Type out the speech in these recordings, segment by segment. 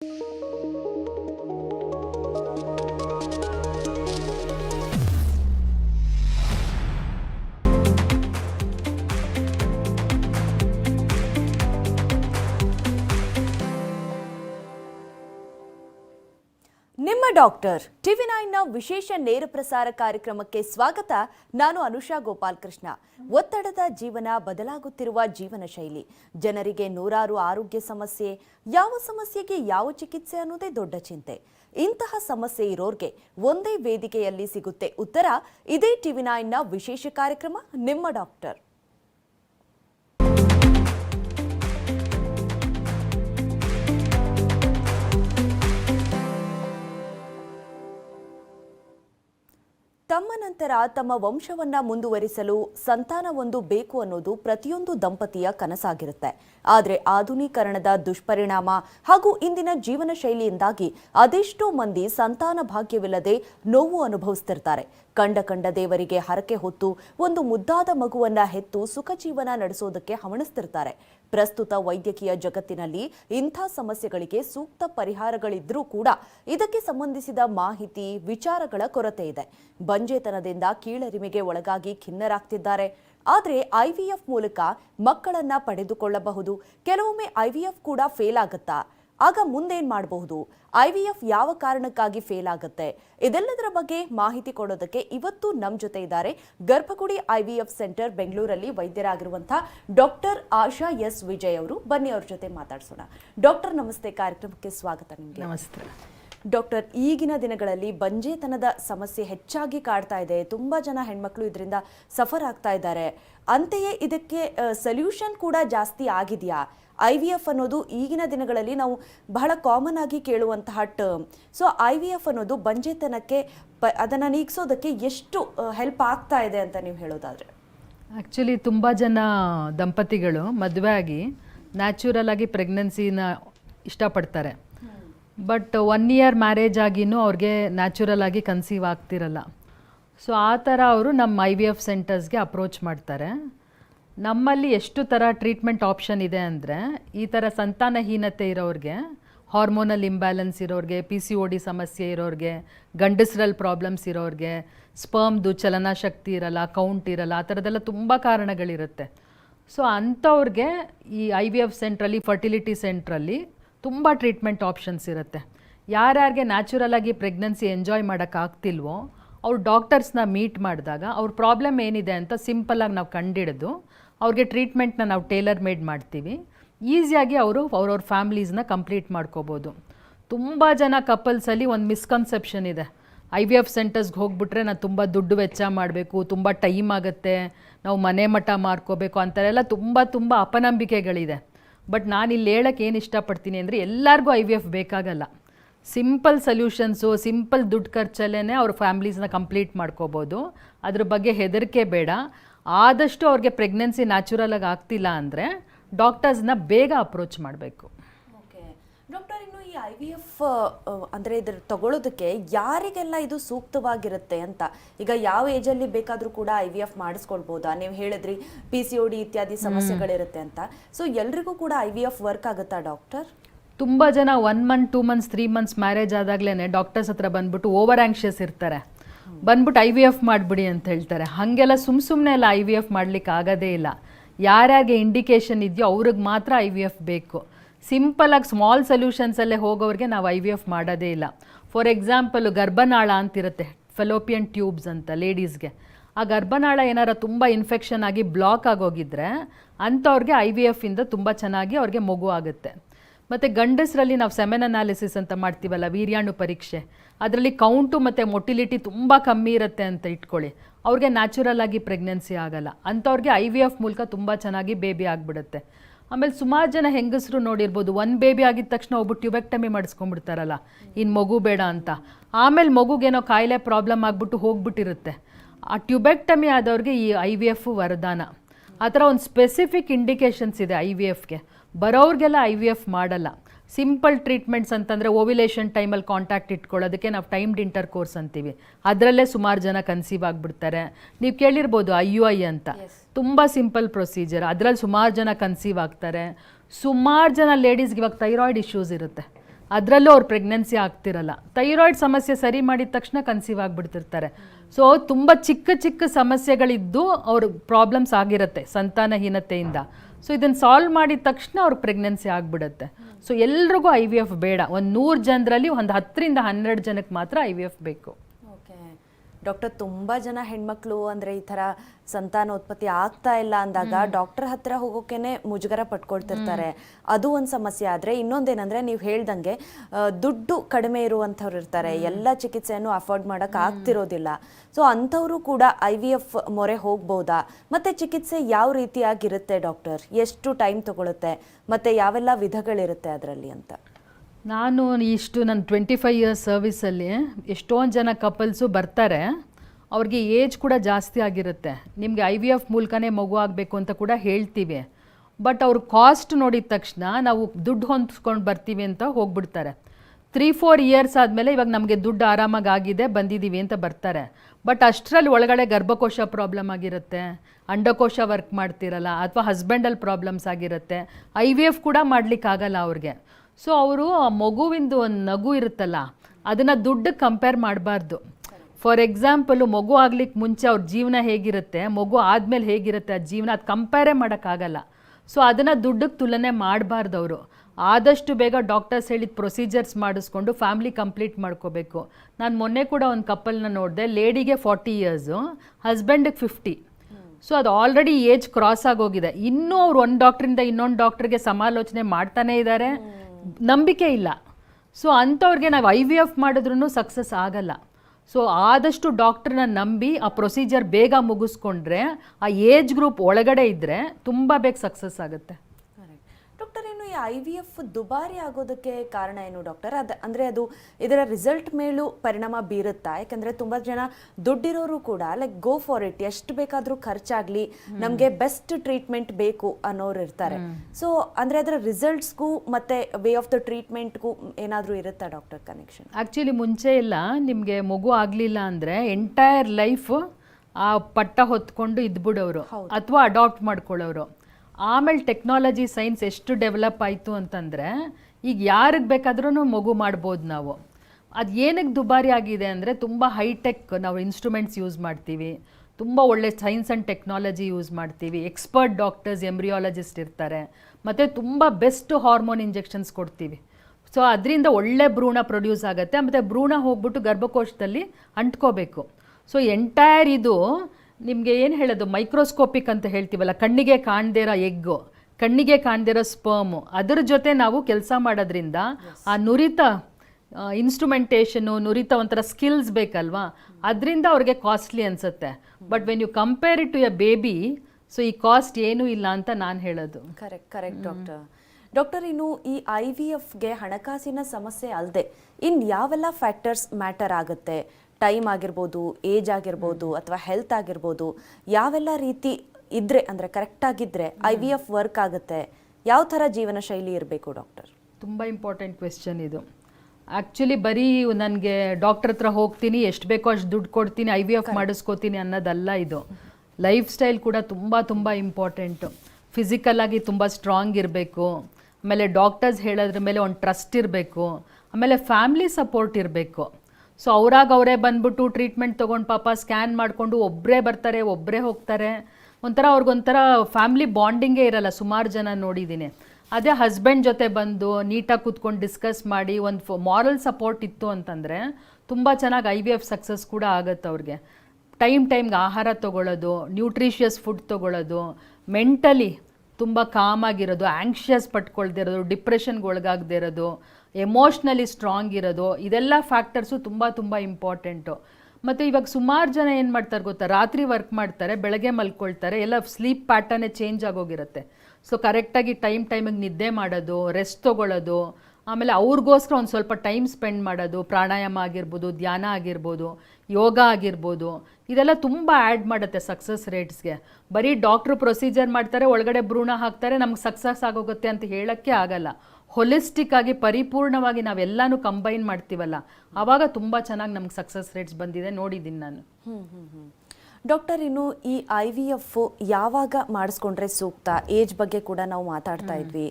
Música ನಿಮ್ಮ doctor TV ನೈನ್ನ ವಿಶೇಷ ನೇರ ಪ್ರಸಾರ ಕಾರ್ಯಕ್ರಮಕ್ಕೆ ಸ್ವಾಗತ. ನಾನು ಅನುಷಾ ಗೋಪಾಲ್ ಕೃಷ್ಣ ಒತ್ತಡದ ಜೀವನ ಬದಲಾಗುತ್ತಿರುವ ಜೀವನ ಶೈಲಿ. ಜನರಿಗೆ ನೂರಾರು ಆರೋಗ್ಯ ಸಮಸ್ಯೆ, ಯಾವ ಸಮಸ್ಯೆಗೆ ಯಾವ ಚಿಕಿತ್ಸೆ ಅನ್ನೋದೇ ದೊಡ್ಡ ಚಿಂತೆ. ಇಂತಹ ಸಮಸ್ಯೆ ಇರೋರ್ಗೆ ಒಂದೇ ವೇದಿಕೆಯಲ್ಲಿ ಸಿಗುತ್ತೆ ಉತ್ತರ. ಇದೇ ಟಿವಿ ನೈನ್ನ ವಿಶೇಷ ಕಾರ್ಯಕ್ರಮ ನಿಮ್ಮ ಡಾಕ್ಟರ್. ತಮ್ಮ ನಂತರ ತಮ್ಮ ವಂಶವನ್ನ ಮುಂದುವರಿಸಲು ಸಂತಾನವೊಂದು ಬೇಕು ಅನ್ನೋದು ಪ್ರತಿಯೊಂದು ದಂಪತಿಯ ಕನಸಾಗಿರುತ್ತೆ. ಆದರೆ ಆಧುನೀಕರಣದ ದುಷ್ಪರಿಣಾಮ ಹಾಗೂ ಇಂದಿನ ಜೀವನ ಶೈಲಿಯಿಂದಾಗಿ ಅದೆಷ್ಟೋ ಮಂದಿ ಸಂತಾನ ಭಾಗ್ಯವಿಲ್ಲದೆ ನೋವು ಅನುಭವಿಸ್ತಿರ್ತಾರೆ. ಕಂಡ ಕಂಡ ದೇವರಿಗೆ ಹರಕೆ ಹೊತ್ತು ಒಂದು ಮುದ್ದಾದ ಮಗುವನ್ನ ಹೆತ್ತು ಸುಖ ಜೀವನ ನಡೆಸೋದಕ್ಕೆ ಹವಣಿಸ್ತಿರ್ತಾರೆ. ಪ್ರಸ್ತುತ ವೈದ್ಯಕೀಯ ಜಗತ್ತಿನಲ್ಲಿ ಇಂಥ ಸಮಸ್ಯೆಗಳಿಗೆ ಸೂಕ್ತ ಪರಿಹಾರಗಳಿದ್ರೂ ಕೂಡ ಇದಕ್ಕೆ ಸಂಬಂಧಿಸಿದ ಮಾಹಿತಿ, ವಿಚಾರಗಳ ಕೊರತೆ ಇದೆ. ಬಂಜೆತನದಿಂದ ಕೀಳರಿಮೆಗೆ ಒಳಗಾಗಿ ಖಿನ್ನರಾಗ್ತಿದ್ದಾರೆ. ಆದರೆ ಐವಿಎಫ್ ಮೂಲಕ ಮಕ್ಕಳನ್ನ ಪಡೆದುಕೊಳ್ಳಬಹುದು. ಕೆಲವೊಮ್ಮೆ ಐವಿಎಫ್ ಕೂಡ ಫೇಲ್ ಆಗುತ್ತಾ? ಆಗ ಮುಂದೇನ್ ಮಾಡಬಹುದು? ಐ ವಿ ಎಫ್ ಯಾವ ಕಾರಣಕ್ಕಾಗಿ ಫೇಲ್ ಆಗುತ್ತೆ? ಇದೆಲ್ಲದರ ಬಗ್ಗೆ ಮಾಹಿತಿ ಕೊಡೋದಕ್ಕೆ ಇವತ್ತು ನಮ್ಮ ಜೊತೆ ಇದ್ದಾರೆ ಗರ್ಭಗುಡಿ ಐ ವಿ ಎಫ್ ಸೆಂಟರ್ ಬೆಂಗಳೂರಲ್ಲಿ ವೈದ್ಯರಾಗಿರುವಂತಹ ಡಾಕ್ಟರ್ ಆಶಾ ಎಸ್ ವಿಜಯ್ ಅವರು. ಬನ್ನಿ ಅವ್ರ ಜೊತೆ ಮಾತಾಡ್ಸೋಣ. ಡಾಕ್ಟರ್ ನಮಸ್ತೆ. ಕಾರ್ಯಕ್ರಮಕ್ಕೆ ಸ್ವಾಗತ ನಿಮಗೆ. ನಮಸ್ತೆ. ಡಾಕ್ಟರ್ ಈಗಿನ ದಿನಗಳಲ್ಲಿ ಬಂಜೇತನದ ಸಮಸ್ಯೆ ಹೆಚ್ಚಾಗಿ ಕಾಡ್ತಾ ಇದೆ. ತುಂಬಾ ಜನ ಹೆಣ್ಮಕ್ಳು ಇದರಿಂದ ಸಫರ್ ಆಗ್ತಾ ಇದ್ದಾರೆ. ಅಂತೆಯೇ ಇದಕ್ಕೆ ಸೊಲ್ಯೂಷನ್ ಕೂಡ ಜಾಸ್ತಿ ಆಗಿದೆಯಾ? ಐ ವಿ ಎಫ್ ಅನ್ನೋದು ಈಗಿನ ದಿನಗಳಲ್ಲಿ ನಾವು ಬಹಳ ಕಾಮನ್ ಆಗಿ ಕೇಳುವಂತಹ term so I V F ಅನ್ನೋದು ಬಂಜೆತನಕ್ಕೆ ಪ, ಅದನ್ನು ನೀಗಿಸೋದಕ್ಕೆ ಎಷ್ಟು ಹೆಲ್ಪ್ ಆಗ್ತಾ ಇದೆ ಅಂತ ನೀವು ಹೇಳೋದಾದರೆ. ಆ್ಯಕ್ಚುಲಿ ತುಂಬ ಜನ ದಂಪತಿಗಳು ಮದುವೆ ಆಗಿ ನ್ಯಾಚುರಲ್ ಆಗಿ ಪ್ರೆಗ್ನೆನ್ಸಿನ ಇಷ್ಟಪಡ್ತಾರೆ. ಬಟ್ ಒನ್ ಇಯರ್ ಮ್ಯಾರೇಜ್ ಆಗಿನೂ ಅವ್ರಿಗೆ ನ್ಯಾಚುರಲ್ ಆಗಿ ಕನ್ಸೀವ್ ಆಗ್ತಿರಲ್ಲ. ಸೊ ಆ ಥರ ಅವರು ನಮ್ಮ ಐ ವಿ ಎಫ್ ಸೆಂಟರ್ಸ್ಗೆ ಅಪ್ರೋಚ್ ಮಾಡ್ತಾರೆ. ನಮ್ಮಲ್ಲಿ ಎಷ್ಟು ಥರ ಟ್ರೀಟ್ಮೆಂಟ್ ಆಪ್ಷನ್ ಇದೆ ಅಂದರೆ, ಈ ಥರ ಸಂತಾನಹೀನತೆ ಇರೋರಿಗೆ ಹಾರ್ಮೋನಲ್ ಇಂಬ್ಯಾಲೆನ್ಸ್ ಇರೋರಿಗೆ ಪಿ ಸಿ ಒ ಡಿ ಸಮಸ್ಯೆ ಇರೋರಿಗೆ ಗಂಡಸ್ರಲ್ಲಿ ಪ್ರಾಬ್ಲಮ್ಸ್ ಇರೋರಿಗೆ ಸ್ಪರ್ಮ್ದು ಚಲನಶಕ್ತಿ ಇರಲ್ಲ ಕೌಂಟ್ ಇರಲ್ಲ, ಆ ಥರದ್ದೆಲ್ಲ ತುಂಬ ಕಾರಣಗಳಿರುತ್ತೆ. ಸೊ ಅಂಥವ್ರಿಗೆ ಈ ಐ ವಿ ಎಫ್ ಸೆಂಟ್ರಲ್ಲಿ ಫರ್ಟಿಲಿಟಿ ಸೆಂಟ್ರಲ್ಲಿ ತುಂಬ ಟ್ರೀಟ್ಮೆಂಟ್ ಆಪ್ಷನ್ಸ್ ಇರುತ್ತೆ. ಯಾರ್ಯಾರಿಗೆ ನ್ಯಾಚುರಲ್ ಆಗಿ ಪ್ರೆಗ್ನೆನ್ಸಿ ಎಂಜಾಯ್ ಮಾಡೋಕ್ಕಾಗ್ತಿಲ್ವೋ ಅವ್ರು ಡಾಕ್ಟರ್ಸ್ನ ಮೀಟ್ ಮಾಡಿದಾಗ ಅವ್ರ ಪ್ರಾಬ್ಲಮ್ ಏನಿದೆ ಅಂತ ಸಿಂಪಲ್ಲಾಗಿ ನಾವು ಕಂಡಿಡಿದು ಅವ್ರಿಗೆ ಟ್ರೀಟ್ಮೆಂಟ್ನ ನಾವು ಟೇಲರ್ ಮೇಡ್ ಮಾಡ್ತೀವಿ ಈಸಿಯಾಗಿ ಅವರು ಅವ್ರವ್ರ ಫ್ಯಾಮ್ಲೀಸ್ನ ಕಂಪ್ಲೀಟ್ ಮಾಡ್ಕೋಬೋದು. ತುಂಬ ಜನ ಕಪಲ್ಸಲ್ಲಿ ಒಂದು ಮಿಸ್ಕನ್ಸೆಪ್ಷನ್ ಇದೆ. ಐ ವಿ ಎಫ್ ಸೆಂಟರ್ಸ್ಗೆ ಹೋಗ್ಬಿಟ್ರೆ ನಾನು ತುಂಬ ದುಡ್ಡು ವೆಚ್ಚ ಮಾಡಬೇಕು, ತುಂಬ ಟೈಮ್ ಆಗುತ್ತೆ, ನಾವು ಮನೆ ಮಠ ಮಾರ್ಕೋಬೇಕು ಅಂತಾರೆಲ್ಲ ತುಂಬ ತುಂಬ ಅಪನಂಬಿಕೆಗಳಿದೆ. ಬಟ್ ನಾನು ಇಲ್ಲಿ ಹೇಳಕ್ಕೆ ಏನು ಇಷ್ಟಪಡ್ತೀನಿ ಅಂದರೆ ಎಲ್ಲರಿಗೂ ಐ ವಿ ಎಫ್ ಬೇಕಾಗಲ್ಲ. ಸಿಂಪಲ್ ಸೊಲ್ಯೂಷನ್ಸು ಸಿಂಪಲ್ ದುಡ್ಡು ಖರ್ಚಲ್ಲೇ ಅವ್ರ ಫ್ಯಾಮ್ಲೀಸ್ನ ಕಂಪ್ಲೀಟ್ ಮಾಡ್ಕೋಬೋದು. ಅದ್ರ ಬಗ್ಗೆ ಹೆದರಿಕೆ ಬೇಡ. ಆದಷ್ಟು ಅವ್ರಿಗೆ ಪ್ರೆಗ್ನೆನ್ಸಿ ನ್ಯಾಚುರಲಾಗಿ ಆಗ್ತಿಲ್ಲ ಅಂದರೆ ಡಾಕ್ಟರ್ಸ್ನ ಬೇಗ ಅಪ್ರೋಚ್ ಮಾಡಬೇಕು. ಓಕೆ ಡಾಕ್ಟರ್ ಇನ್ನು ಈ ಐ ವಿ ಎಫ್ ಅಂದರೆ ಇದ್ರ ತಗೊಳ್ಳೋದಕ್ಕೆ ಯಾರಿಗೆಲ್ಲ ಇದು ಸೂಕ್ತವಾಗಿರುತ್ತೆ ಅಂತ? ಈಗ ಯಾವ ಏಜಲ್ಲಿ ಬೇಕಾದರೂ ಕೂಡ ಐ ವಿ ಎಫ್ ಮಾಡಿಸ್ಕೊಳ್ಬೋದಾ? ನೀವು ಹೇಳಿದ್ರಿ ಪಿ ಸಿ ಒ ಡಿ ಇತ್ಯಾದಿ ಸಮಸ್ಯೆಗಳಿರುತ್ತೆ ಅಂತ. ಸೊ ಎಲ್ರಿಗೂ ಕೂಡ ಐ ವಿ ಎಫ್ ವರ್ಕ್ ಆಗುತ್ತಾ ಡಾಕ್ಟರ್ ತುಂಬ ಜನ one month two months three months marriage ಆದಾಗಲೇ doctors ಹತ್ರ ಬಂದ್ಬಿಟ್ಟು ಓವರ್ ಆ್ಯಂಕ್ಷಿಯಸ್ ಇರ್ತಾರೆ. ಬಂದ್ಬಿಟ್ಟು ಐ ವಿ ಎಫ್ ಮಾಡಿಬಿಡಿ ಅಂತ ಹೇಳ್ತಾರೆ. ಹಾಗೆಲ್ಲ ಸುಮ್ಮ ಸುಮ್ಮನೆ ಎಲ್ಲ ಐ ವಿ ಎಫ್ ಮಾಡ್ಲಿಕ್ಕೆ ಆಗೋದೇ ಇಲ್ಲ. ಯಾರ್ಯಾರಿಗೆ ಇಂಡಿಕೇಶನ್ ಇದೆಯೋ ಅವ್ರಿಗೆ ಮಾತ್ರ ಐ ವಿ ಎಫ್ ಬೇಕು. ಸಿಂಪಲಾಗಿ ಸ್ಮಾಲ್ ಸೊಲ್ಯೂಷನ್ಸಲ್ಲೇ ಹೋಗೋರಿಗೆ ನಾವು ಐ ವಿ ಎಫ್ ಮಾಡೋದೇ ಇಲ್ಲ. ಫಾರ್ ಎಕ್ಸಾಂಪಲ್ ಗರ್ಭನಾಳ ಅಂತಿರುತ್ತೆ ಫೆಲೋಪಿಯನ್ ಟ್ಯೂಬ್ಸ್ ಅಂತ ಲೇಡೀಸ್ಗೆ ಆ ಗರ್ಭನಾಳ ಏನಾರ ತುಂಬ ಇನ್ಫೆಕ್ಷನ್ ಆಗಿ ಬ್ಲಾಕ್ ಆಗೋಗಿದ್ರೆ ಅಂಥವ್ರಿಗೆ ಐ ವಿ ಎಫಿಂದ ತುಂಬ ಚೆನ್ನಾಗಿ ಅವ್ರಿಗೆ ಮಗು ಆಗುತ್ತೆ. ಮತ್ತು ಗಂಡಸರಲ್ಲಿ ನಾವು ಸೆಮೆನ್ ಅನಾಲಿಸಿಸ್ ಅಂತ ಮಾಡ್ತೀವಲ್ಲ, ವೀರ್ಯಾಣು ಪರೀಕ್ಷೆ. ಅದರಲ್ಲಿ ಕೌಂಟು ಮತ್ತು ಮೊಟಿಲಿಟಿ ತುಂಬ ಕಮ್ಮಿ ಇರುತ್ತೆ ಅಂತ ಇಟ್ಕೊಳ್ಳಿ. ಅವ್ರಿಗೆ ನ್ಯಾಚುರಲ್ ಆಗಿ ಪ್ರೆಗ್ನೆನ್ಸಿ ಆಗಲ್ಲ. ಅಂಥವ್ರಿಗೆ ಐ ವಿ ಎಫ್ ಮೂಲಕ ತುಂಬ ಚೆನ್ನಾಗಿ ಬೇಬಿ ಆಗಿಬಿಡುತ್ತೆ. ಆಮೇಲೆ ಸುಮಾರು ಜನ ಹೆಂಗಸರು ನೋಡಿರ್ಬೋದು, ಒಂದು ಬೇಬಿ ಆಗಿದ ತಕ್ಷಣ ಒಬ್ಬರು ಟ್ಯೂಬೆಕ್ಟಮಿ ಮಾಡಿಸ್ಕೊಂಡ್ಬಿಡ್ತಾರಲ್ಲ ಇನ್ನು ಮಗು ಬೇಡ ಅಂತ. ಆಮೇಲೆ ಮಗುಗೇನೋ ಕಾಯಿಲೆ ಪ್ರಾಬ್ಲಮ್ ಆಗಿಬಿಟ್ಟು ಹೋಗ್ಬಿಟ್ಟಿರುತ್ತೆ. ಆ ಟ್ಯೂಬೆಕ್ಟಮಿ ಆದವ್ರಿಗೆ ಈ ಐ ವಿ ಎಫ್ ವರದಾನ. ಆ ಥರ ಒಂದು ಸ್ಪೆಸಿಫಿಕ್ ಇಂಡಿಕೇಶನ್ಸ್ ಇದೆ ಐ ವಿ ಎಫ್ಗೆ ಬರೋರಿಗೆಲ್ಲ ಐ ವಿ ಎಫ್ ಮಾಡಲ್ಲ. ಸಿಂಪಲ್ ಟ್ರೀಟ್ಮೆಂಟ್ಸ್ ಅಂತಂದರೆ ಓವಿಲೇಷನ್ ಟೈಮಲ್ಲಿ ಕಾಂಟ್ಯಾಕ್ಟ್ ಇಟ್ಕೊಳ್ಳೋದಕ್ಕೆ ನಾವು ಟೈಮ್ಡ್ ಇಂಟರ್ ಕೋರ್ಸ್ ಅಂತೀವಿ. ಅದರಲ್ಲೇ ಸುಮಾರು ಜನ ಕನ್ಸೀವ್ ಆಗಿಬಿಡ್ತಾರೆ. ನೀವು ಕೇಳಿರ್ಬೋದು ಐ ಯು ಐ ಅಂತ. ತುಂಬ ಸಿಂಪಲ್ ಪ್ರೊಸೀಜರ್ ಅದರಲ್ಲಿ ಸುಮಾರು ಜನ ಕನ್ಸೀವ್ ಆಗ್ತಾರೆ. ಸುಮಾರು ಜನ ಲೇಡೀಸ್ಗೆ ಇವಾಗ ಥೈರಾಯ್ಡ್ ಇಶ್ಯೂಸ್ ಇರುತ್ತೆ. ಅದರಲ್ಲೂ ಅವ್ರ ಪ್ರೆಗ್ನೆನ್ಸಿ ಆಗ್ತಿರಲ್ಲ. ಥೈರಾಯ್ಡ್ ಸಮಸ್ಯೆ ಸರಿ ಮಾಡಿದ ತಕ್ಷಣ ಕನ್ಸೀವ್ ಆಗಿಬಿಡ್ತಿರ್ತಾರೆ. ಸೊ ತುಂಬ ಚಿಕ್ಕ ಚಿಕ್ಕ ಸಮಸ್ಯೆಗಳಿದ್ದು ಅವ್ರ ಪ್ರಾಬ್ಲಮ್ಸ್ ಆಗಿರುತ್ತೆ ಸಂತಾನಹೀನತೆಯಿಂದ. ಸೊ ಇದನ್ನು ಸಾಲ್ವ್ ಮಾಡಿದ ತಕ್ಷಣ ಅವ್ರ ಪ್ರೆಗ್ನೆನ್ಸಿ ಆಗಿಬಿಡುತ್ತೆ. ಸೊ ಎಲ್ರಿಗೂ ಐ ವಿ ಎಫ್ ಬೇಡ. ಒಂದು ನೂರು ಜನರಲ್ಲಿ ಒಂದು ಹತ್ತರಿಂದ ಹನ್ನೆರಡು ಜನಕ್ಕೆ ಮಾತ್ರ ಐ ವಿ ಎಫ್ ಬೇಕು. ಡಾಕ್ಟರ್ ತುಂಬಾ ಜನ ಹೆಣ್ಮಕ್ಳು ಅಂದ್ರೆ ಈ ತರ ಸಂತಾನೋತ್ಪತ್ತಿ ಆಗ್ತಾ ಇಲ್ಲ ಅಂದಾಗ ಡಾಕ್ಟರ್ ಹತ್ರ ಹೋಗೋಕೆನೆ ಮುಜುಗರ ಪಟ್ಕೊಳ್ತಿರ್ತಾರೆ. ಅದು ಒಂದು ಸಮಸ್ಯೆ. ಆದ್ರೆ ಇನ್ನೊಂದೇನಂದ್ರೆ ನೀವು ಹೇಳ್ದಂಗೆ ದುಡ್ಡು ಕಡಿಮೆ ಇರುವಂಥವ್ರು ಇರ್ತಾರೆ. ಎಲ್ಲ ಚಿಕಿತ್ಸೆಯನ್ನು ಅಫೋರ್ಡ್ ಮಾಡಕ್ ಆಗ್ತಿರೋದಿಲ್ಲ. ಸೊ ಅಂಥವ್ರು ಕೂಡ ಐ ವಿ ಎಫ್ ಮೊರೆ ಹೋಗ್ಬೋದಾ? ಮತ್ತೆ ಚಿಕಿತ್ಸೆ ಯಾವ ರೀತಿಯಾಗಿರುತ್ತೆ ಡಾಕ್ಟರ್? ಎಷ್ಟು ಟೈಮ್ ತಗೊಳುತ್ತೆ? ಮತ್ತೆ ಯಾವೆಲ್ಲ ವಿಧಗಳಿರುತ್ತೆ ಅದರಲ್ಲಿ ಅಂತ? ನಾನು ಇಷ್ಟು ನನ್ನ ಟ್ವೆಂಟಿ ಫೈವ್ ಇಯರ್ಸ್ ಸರ್ವಿಸಲ್ಲಿ ಎಷ್ಟೊಂದು ಜನ ಕಪಲ್ಸು ಬರ್ತಾರೆ, ಅವ್ರಿಗೆ ಏಜ್ ಕೂಡ ಜಾಸ್ತಿ ಆಗಿರುತ್ತೆ. ನಿಮಗೆ ಐ ವಿ ಎಫ್ ಮೂಲಕನೇ ಮಗು ಆಗಬೇಕು ಅಂತ ಕೂಡ ಹೇಳ್ತೀವಿ. ಬಟ್ ಅವ್ರ ಕಾಸ್ಟ್ ನೋಡಿದ ತಕ್ಷಣ ನಾವು ದುಡ್ಡು ಹೊಂದಿಸ್ಕೊಂಡು ಬರ್ತೀವಿ ಅಂತ ಹೋಗ್ಬಿಡ್ತಾರೆ. ತ್ರೀ ಫೋರ್ ಇಯರ್ಸ್ ಆದಮೇಲೆ ಇವಾಗ ನಮಗೆ ದುಡ್ಡು ಆರಾಮಾಗಿ ಆಗಿದೆ ಬಂದಿದ್ದೀವಿ ಅಂತ ಬರ್ತಾರೆ. ಬಟ್ ಅಷ್ಟರಲ್ಲಿ ಒಳಗಡೆ ಗರ್ಭಕೋಶ ಪ್ರಾಬ್ಲಮ್ ಆಗಿರುತ್ತೆ, ಅಂಡಕೋಶ ವರ್ಕ್ ಮಾಡ್ತಿರಲ್ಲ, ಅಥವಾ ಹಸ್ಬೆಂಡಲ್ಲಿ ಪ್ರಾಬ್ಲಮ್ಸ್ ಆಗಿರುತ್ತೆ. ಐ ವಿ ಎಫ್ ಕೂಡ ಮಾಡಲಿಕ್ಕಾಗಲ್ಲ ಅವ್ರಿಗೆ. ಸೊ ಅವರು ಆ ಮಗುವಿಂದು ಒಂದು ನಗು ಇರುತ್ತಲ್ಲ, ಅದನ್ನು ದುಡ್ಡು ಕಂಪೇರ್ ಮಾಡಬಾರ್ದು. ಫಾರ್ ಎಕ್ಸಾಂಪಲು ಮಗು ಆಗ್ಲಿಕ್ಕೆ ಮುಂಚೆ ಅವ್ರ ಜೀವನ ಹೇಗಿರುತ್ತೆ, ಮಗು ಆದಮೇಲೆ ಹೇಗಿರುತ್ತೆ ಆ ಜೀವನ ಅದು ಕಂಪೇರೇ ಮಾಡೋಕ್ಕಾಗಲ್ಲ. ಸೊ ಅದನ್ನು ದುಡ್ಡಕ್ಕೆ ತುಲನೆ ಮಾಡಬಾರ್ದು ಅವರು. ಆದಷ್ಟು ಬೇಗ ಡಾಕ್ಟರ್ಸ್ ಹೇಳಿದ ಪ್ರೊಸೀಜರ್ಸ್ ಮಾಡಿಸ್ಕೊಂಡು ಫ್ಯಾಮ್ಲಿ ಕಂಪ್ಲೀಟ್ ಮಾಡ್ಕೋಬೇಕು. ನಾನು ಮೊನ್ನೆ ಕೂಡ ಒಂದು ಕಪ್ಪಲ್ನ ನೋಡಿದೆ ಲೇಡಿಗೆ ಫಾರ್ಟಿ ಇಯರ್ಸು ಹಸ್ಬೆಂಡಿಗೆ ಫಿಫ್ಟಿ ಸೊ ಅದು ಆಲ್ರೆಡಿ ಏಜ್ ಕ್ರಾಸ್ ಆಗೋಗಿದೆ ಇನ್ನೂ ಅವ್ರು ಒಂದು ಡಾಕ್ಟ್ರಿಂದ ಇನ್ನೊಂದು ಡಾಕ್ಟ್ರಿಗೆ ಸಮಾಲೋಚನೆ ಮಾಡ್ತಾನೇ ಇದ್ದಾರೆ ನಂಬಿಕೆ ಇಲ್ಲ. ಸೊ ಅಂಥವ್ರಿಗೆ ನಾವು ಐ ವಿ ಎಫ್ ಮಾಡಿದ್ರೂ ಸಕ್ಸಸ್ ಆಗಲ್ಲ. ಸೊ ಆದಷ್ಟು ಡಾಕ್ಟ್ರನ್ನ ನಂಬಿ ಆ ಪ್ರೊಸೀಜರ್ ಬೇಗ ಮುಗಿಸ್ಕೊಂಡ್ರೆ, ಆ ಏಜ್ ಗ್ರೂಪ್ ಒಳಗಡೆ ಇದ್ದರೆ ತುಂಬ ಬೇಗ ಸಕ್ಸಸ್ ಆಗುತ್ತೆ. ಏನು ಈ ಐ ವಿ ಎಫ್ ದುಬಾರಿ ಆಗೋದಕ್ಕೆ ಕಾರಣ ಏನು ಡಾಕ್ಟರ್? ಅದ ಅಂದ್ರೆ ಅದು ಇದರ ರಿಸಲ್ಟ್ ಮೇಲೂ ಪರಿಣಾಮ ಬೀರುತ್ತಾ? ಯಾಕಂದ್ರೆ ತುಂಬಾ ಜನ ದುಡ್ಡಿರೋರು ಕೂಡ ಲೈಕ್ ಗೋ ಫಾರ್ ಇಟ್ ಎಷ್ಟು ಬೇಕಾದರೂ ಖರ್ಚಾಗಲಿ ನಮಗೆ ಬೆಸ್ಟ್ ಟ್ರೀಟ್ಮೆಂಟ್ ಬೇಕು ಅನ್ನೋರು ಇರ್ತಾರೆ. ಸೊ ಅಂದ್ರೆ ಅದರ ರಿಸಲ್ಟ್ಸ್ಗೂ ಮತ್ತೆ ವೇ ಆಫ್ ದ ಟ್ರೀಟ್ಮೆಂಟ್ಗೂ ಏನಾದರೂ ಇರುತ್ತಾ ಡಾಕ್ಟರ್ ಕನೆಕ್ಷನ್ ಆ್ಯಕ್ಚುಲಿ ಮುಂಚೆ ಎಲ್ಲ ನಿಮಗೆ ಮಗು ಆಗಲಿಲ್ಲ ಅಂದರೆ ಎಂಟೈರ್ ಲೈಫ್ ಆ ಪಟ್ಟ ಹೊತ್ಕೊಂಡು ಇದ್ಬಿಡೋರು. ಅಥವಾ ಅಡಾಪ್ಟ್ ಮಾಡ್ಕೊಳ್ಳೋರು. ಆಮೇಲೆ ಟೆಕ್ನಾಲಜಿ ಸೈನ್ಸ್ ಎಷ್ಟು ಡೆವಲಪ್ ಆಯಿತು ಅಂತಂದರೆ, ಈಗ ಯಾರಿಗೆ ಬೇಕಾದ್ರೂ ಮಗು ಮಾಡ್ಬೋದು ನಾವು. ಅದು ಏನಕ್ಕೆ ದುಬಾರಿ ಆಗಿದೆ ಅಂದರೆ, ತುಂಬ ಹೈಟೆಕ್ ನಾವು ಇನ್ಸ್ಟ್ರೂಮೆಂಟ್ಸ್ ಯೂಸ್ ಮಾಡ್ತೀವಿ. ತುಂಬ ಒಳ್ಳೆ ಸೈನ್ಸ್ ಆ್ಯಂಡ್ ಟೆಕ್ನಾಲಜಿ ಯೂಸ್ ಮಾಡ್ತೀವಿ. ಎಕ್ಸ್ಪರ್ಟ್ ಡಾಕ್ಟರ್ಸ್ ಎಂಬ್ರಿಯಾಲಜಿಸ್ಟ್ ಇರ್ತಾರೆ. ಮತ್ತು ತುಂಬ ಬೆಸ್ಟ್ ಹಾರ್ಮೋನ್ ಇಂಜೆಕ್ಷನ್ಸ್ ಕೊಡ್ತೀವಿ. ಸೊ ಅದರಿಂದ ಒಳ್ಳೆ ಭ್ರೂಣ ಪ್ರೊಡ್ಯೂಸ್ ಆಗುತ್ತೆ. ಮತ್ತು ಭ್ರೂಣ ಹೋಗ್ಬಿಟ್ಟು ಗರ್ಭಕೋಶದಲ್ಲಿ ಅಂಟ್ಕೋಬೇಕು. ಸೊ ಎಂಟೈರ್ ಇದು ನಿಮಗೆ ಏನು ಹೇಳೋದು? ಮೈಕ್ರೋಸ್ಕೋಪಿಕ್ ಅಂತ ಹೇಳ್ತೀವಲ್ಲ ಕಣ್ಣಿಗೆ ಕಾಣದೇ ಇರೋ ಎಗ್ಗು ಕಣ್ಣಿಗೆ ಕಾಣದೇ ಇರೋ ಸ್ಪರ್ಮು ಅದರ ಜೊತೆ ನಾವು ಕೆಲಸ ಮಾಡೋದ್ರಿಂದ ಆ ನುರಿತ ಇನ್ಸ್ಟ್ರುಮೆಂಟೇಷನು ನುರಿತ ಒಂಥರ ಸ್ಕಿಲ್ಸ್ ಬೇಕಲ್ವಾ? ಅದರಿಂದ ಅವ್ರಿಗೆ ಕಾಸ್ಟ್ಲಿ ಅನಿಸುತ್ತೆ. But when you compare it to a baby so ಈ ಕಾಸ್ಟ್ ಏನೂ ಇಲ್ಲ ಅಂತ ನಾನು ಹೇಳೋದು. ಕರೆಕ್ಟ್ ಕರೆಕ್ಟ್ ಡಾಕ್ಟರ್ ಡಾಕ್ಟರ್ ಇನ್ನು ಈ ಐ ವಿ ಎಫ್ಗೆ ಹಣಕಾಸಿನ ಸಮಸ್ಯೆ ಅಲ್ಲದೆ ಇನ್ ಯಾವೆಲ್ಲ ಫ್ಯಾಕ್ಟರ್ಸ್ ಮ್ಯಾಟರ್ ಆಗುತ್ತೆ? ಟೈಮ್ ಆಗಿರ್ಬೋದು ಏಜ್ ಆಗಿರ್ಬೋದು ಅಥವಾ ಹೆಲ್ತ್ ಆಗಿರ್ಬೋದು ಯಾವೆಲ್ಲ ರೀತಿ ಇದ್ರೆ ಅಂದ್ರೆ ಕರೆಕ್ಟ್ ಆಗಿದ್ರೆ ಐ ವಿ ಎಫ್ ವರ್ಕ್ ಆಗುತ್ತೆ ಯಾವ ಥರ ಜೀವನ ಶೈಲಿ ಇರಬೇಕು ಡಾಕ್ಟರ್ ತುಂಬ ಇಂಪಾರ್ಟೆಂಟ್ ಕ್ವೆಶ್ಚನ್ ಇದು. ಆ್ಯಕ್ಚುಲಿ ಬರೀ ನನಗೆ ಡಾಕ್ಟರ್ ಹತ್ರ ಹೋಗ್ತೀನಿ ಎಷ್ಟು ಬೇಕೋ ಅಷ್ಟು ದುಡ್ಡು ಕೊಡ್ತೀನಿ ಐ ವಿ ಎಫ್ ಮಾಡಿಸ್ಕೋತೀನಿ ಅನ್ನೋದಲ್ಲ ಇದು. ಲೈಫ್ ಸ್ಟೈಲ್ ಕೂಡ ತುಂಬ ತುಂಬ ಇಂಪಾರ್ಟೆಂಟು ಫಿಸಿಕಲಾಗಿ ತುಂಬ ಸ್ಟ್ರಾಂಗ್ ಇರಬೇಕು. ಆಮೇಲೆ ಡಾಕ್ಟರ್ಸ್ ಹೇಳೋದ್ರ ಮೇಲೆ ಒಂದು ಟ್ರಸ್ಟ್ ಇರಬೇಕು. ಆಮೇಲೆ ಫ್ಯಾಮ್ಲಿ ಸಪೋರ್ಟ್ ಇರಬೇಕು. ಸೊ ಅವ್ರಾಗ ಅವರೇ ಬಂದ್ಬಿಟ್ಟು ಟ್ರೀಟ್ಮೆಂಟ್ ತೊಗೊಂಡು ಪಾಪ ಸ್ಕ್ಯಾನ್ ಮಾಡಿಕೊಂಡು ಒಬ್ಬರೇ ಬರ್ತಾರೆ ಒಬ್ಬರೇ ಹೋಗ್ತಾರೆ. ಒಂಥರ ಅವ್ರಿಗೊಂಥರ ಫ್ಯಾಮ್ಲಿ ಬಾಂಡಿಂಗೇ ಇರಲ್ಲ, ಸುಮಾರು ಜನ ನೋಡಿದ್ದೀನಿ ಅದೇ ಹಸ್ಬೆಂಡ್ ಜೊತೆ ಬಂದು ನೀಟಾಗಿ ಕೂತ್ಕೊಂಡು ಡಿಸ್ಕಸ್ ಮಾಡಿ ಒಂದು ಮಾರಲ್ ಸಪೋರ್ಟ್ ಇತ್ತು ಅಂತಂದರೆ ತುಂಬ ಚೆನ್ನಾಗಿ ಐ ವಿ ಎಫ್ ಸಕ್ಸಸ್ ಕೂಡ ಆಗುತ್ತೆ ಅವ್ರಿಗೆ. ಟೈಮ್ ಟೈಮ್ಗೆ ಆಹಾರ ತೊಗೊಳ್ಳೋದು ನ್ಯೂಟ್ರಿಷಿಯಸ್ ಫುಡ್ ತೊಗೊಳ್ಳೋದು ಮೆಂಟಲಿ ತುಂಬ ಕಾಮ್ ಆಗಿರೋದು ಆ್ಯಂಕ್ಷಿಯಸ್ ಪಟ್ಕೊಳ್ದೇ ಇರೋದು ಡಿಪ್ರೆಷನ್ಗೆ ಒಳಗಾಗದೇ ಇರೋದು ಎಮೋಷ್ನಲಿ ಸ್ಟ್ರಾಂಗ್ ಇರೋದು, ಇದೆಲ್ಲ ಫ್ಯಾಕ್ಟರ್ಸು ತುಂಬ ತುಂಬ ಇಂಪಾರ್ಟೆಂಟು ಮತ್ತು ಇವಾಗ ಸುಮಾರು ಜನ ಏನು ಮಾಡ್ತಾರೆ ಗೊತ್ತಾ? ರಾತ್ರಿ ವರ್ಕ್ ಮಾಡ್ತಾರೆ, ಬೆಳಗ್ಗೆ ಮಲ್ಕೊಳ್ತಾರೆ, ಎಲ್ಲ ಸ್ಲೀಪ್ ಪ್ಯಾಟರ್ನೇ ಚೇಂಜ್ ಆಗೋಗಿರುತ್ತೆ. ಸೊ ಕರೆಕ್ಟಾಗಿ ಟೈಮ್ ಟೈಮಿಗೆ ನಿದ್ದೆ ಮಾಡೋದು ರೆಸ್ಟ್ ತೊಗೊಳ್ಳೋದು ಆಮೇಲೆ ಅವ್ರಿಗೋಸ್ಕರ ಒಂದು ಸ್ವಲ್ಪ ಟೈಮ್ ಸ್ಪೆಂಡ್ ಮಾಡೋದು, ಪ್ರಾಣಾಯಾಮ ಆಗಿರ್ಬೋದು, ಧ್ಯಾನ ಆಗಿರ್ಬೋದು, ಯೋಗ ಆಗಿರ್ಬೋದು, ಇದೆಲ್ಲ ತುಂಬ ಆ್ಯಡ್ ಮಾಡುತ್ತೆ ಸಕ್ಸಸ್ ರೇಟ್ಸ್ಗೆ ಬರೀ ಡಾಕ್ಟ್ರು ಪ್ರೊಸೀಜರ್ ಮಾಡ್ತಾರೆ, ಒಳಗಡೆ ಭ್ರೂಣ ಹಾಕ್ತಾರೆ, ನಮ್ಗೆ ಸಕ್ಸಸ್ ಆಗೋಗುತ್ತೆ ಅಂತ ಹೇಳೋಕ್ಕೆ ಆಗಲ್ಲ. ಹೊಲಿಸ್ಟಿಕ್ ಆಗಿ ಪರಿಪೂರ್ಣವಾಗಿ ನಾವೆಲ್ಲನೂ ಕಂಬೈನ್ ಮಾಡ್ತೀವಲ್ಲ ಆವಾಗ ತುಂಬ ಚೆನ್ನಾಗಿ ನಮ್ಗೆ ಸಕ್ಸಸ್ ರೇಟ್ಸ್ ಬಂದಿದೆ ನೋಡಿದ್ದೀನಿ ನಾನು. ಡಾಕ್ಟರ್ ಇನ್ನು ಈ ಐ ವಿ ಎಫ್ ಯಾವಾಗ ಮಾಡಿಸ್ಕೊಂಡ್ರೆ ಸೂಕ್ತ? ಏಜ್ ಬಗ್ಗೆ ಕೂಡ ನಾವು ಮಾತಾಡ್ತಾ ಇದ್ವಿ.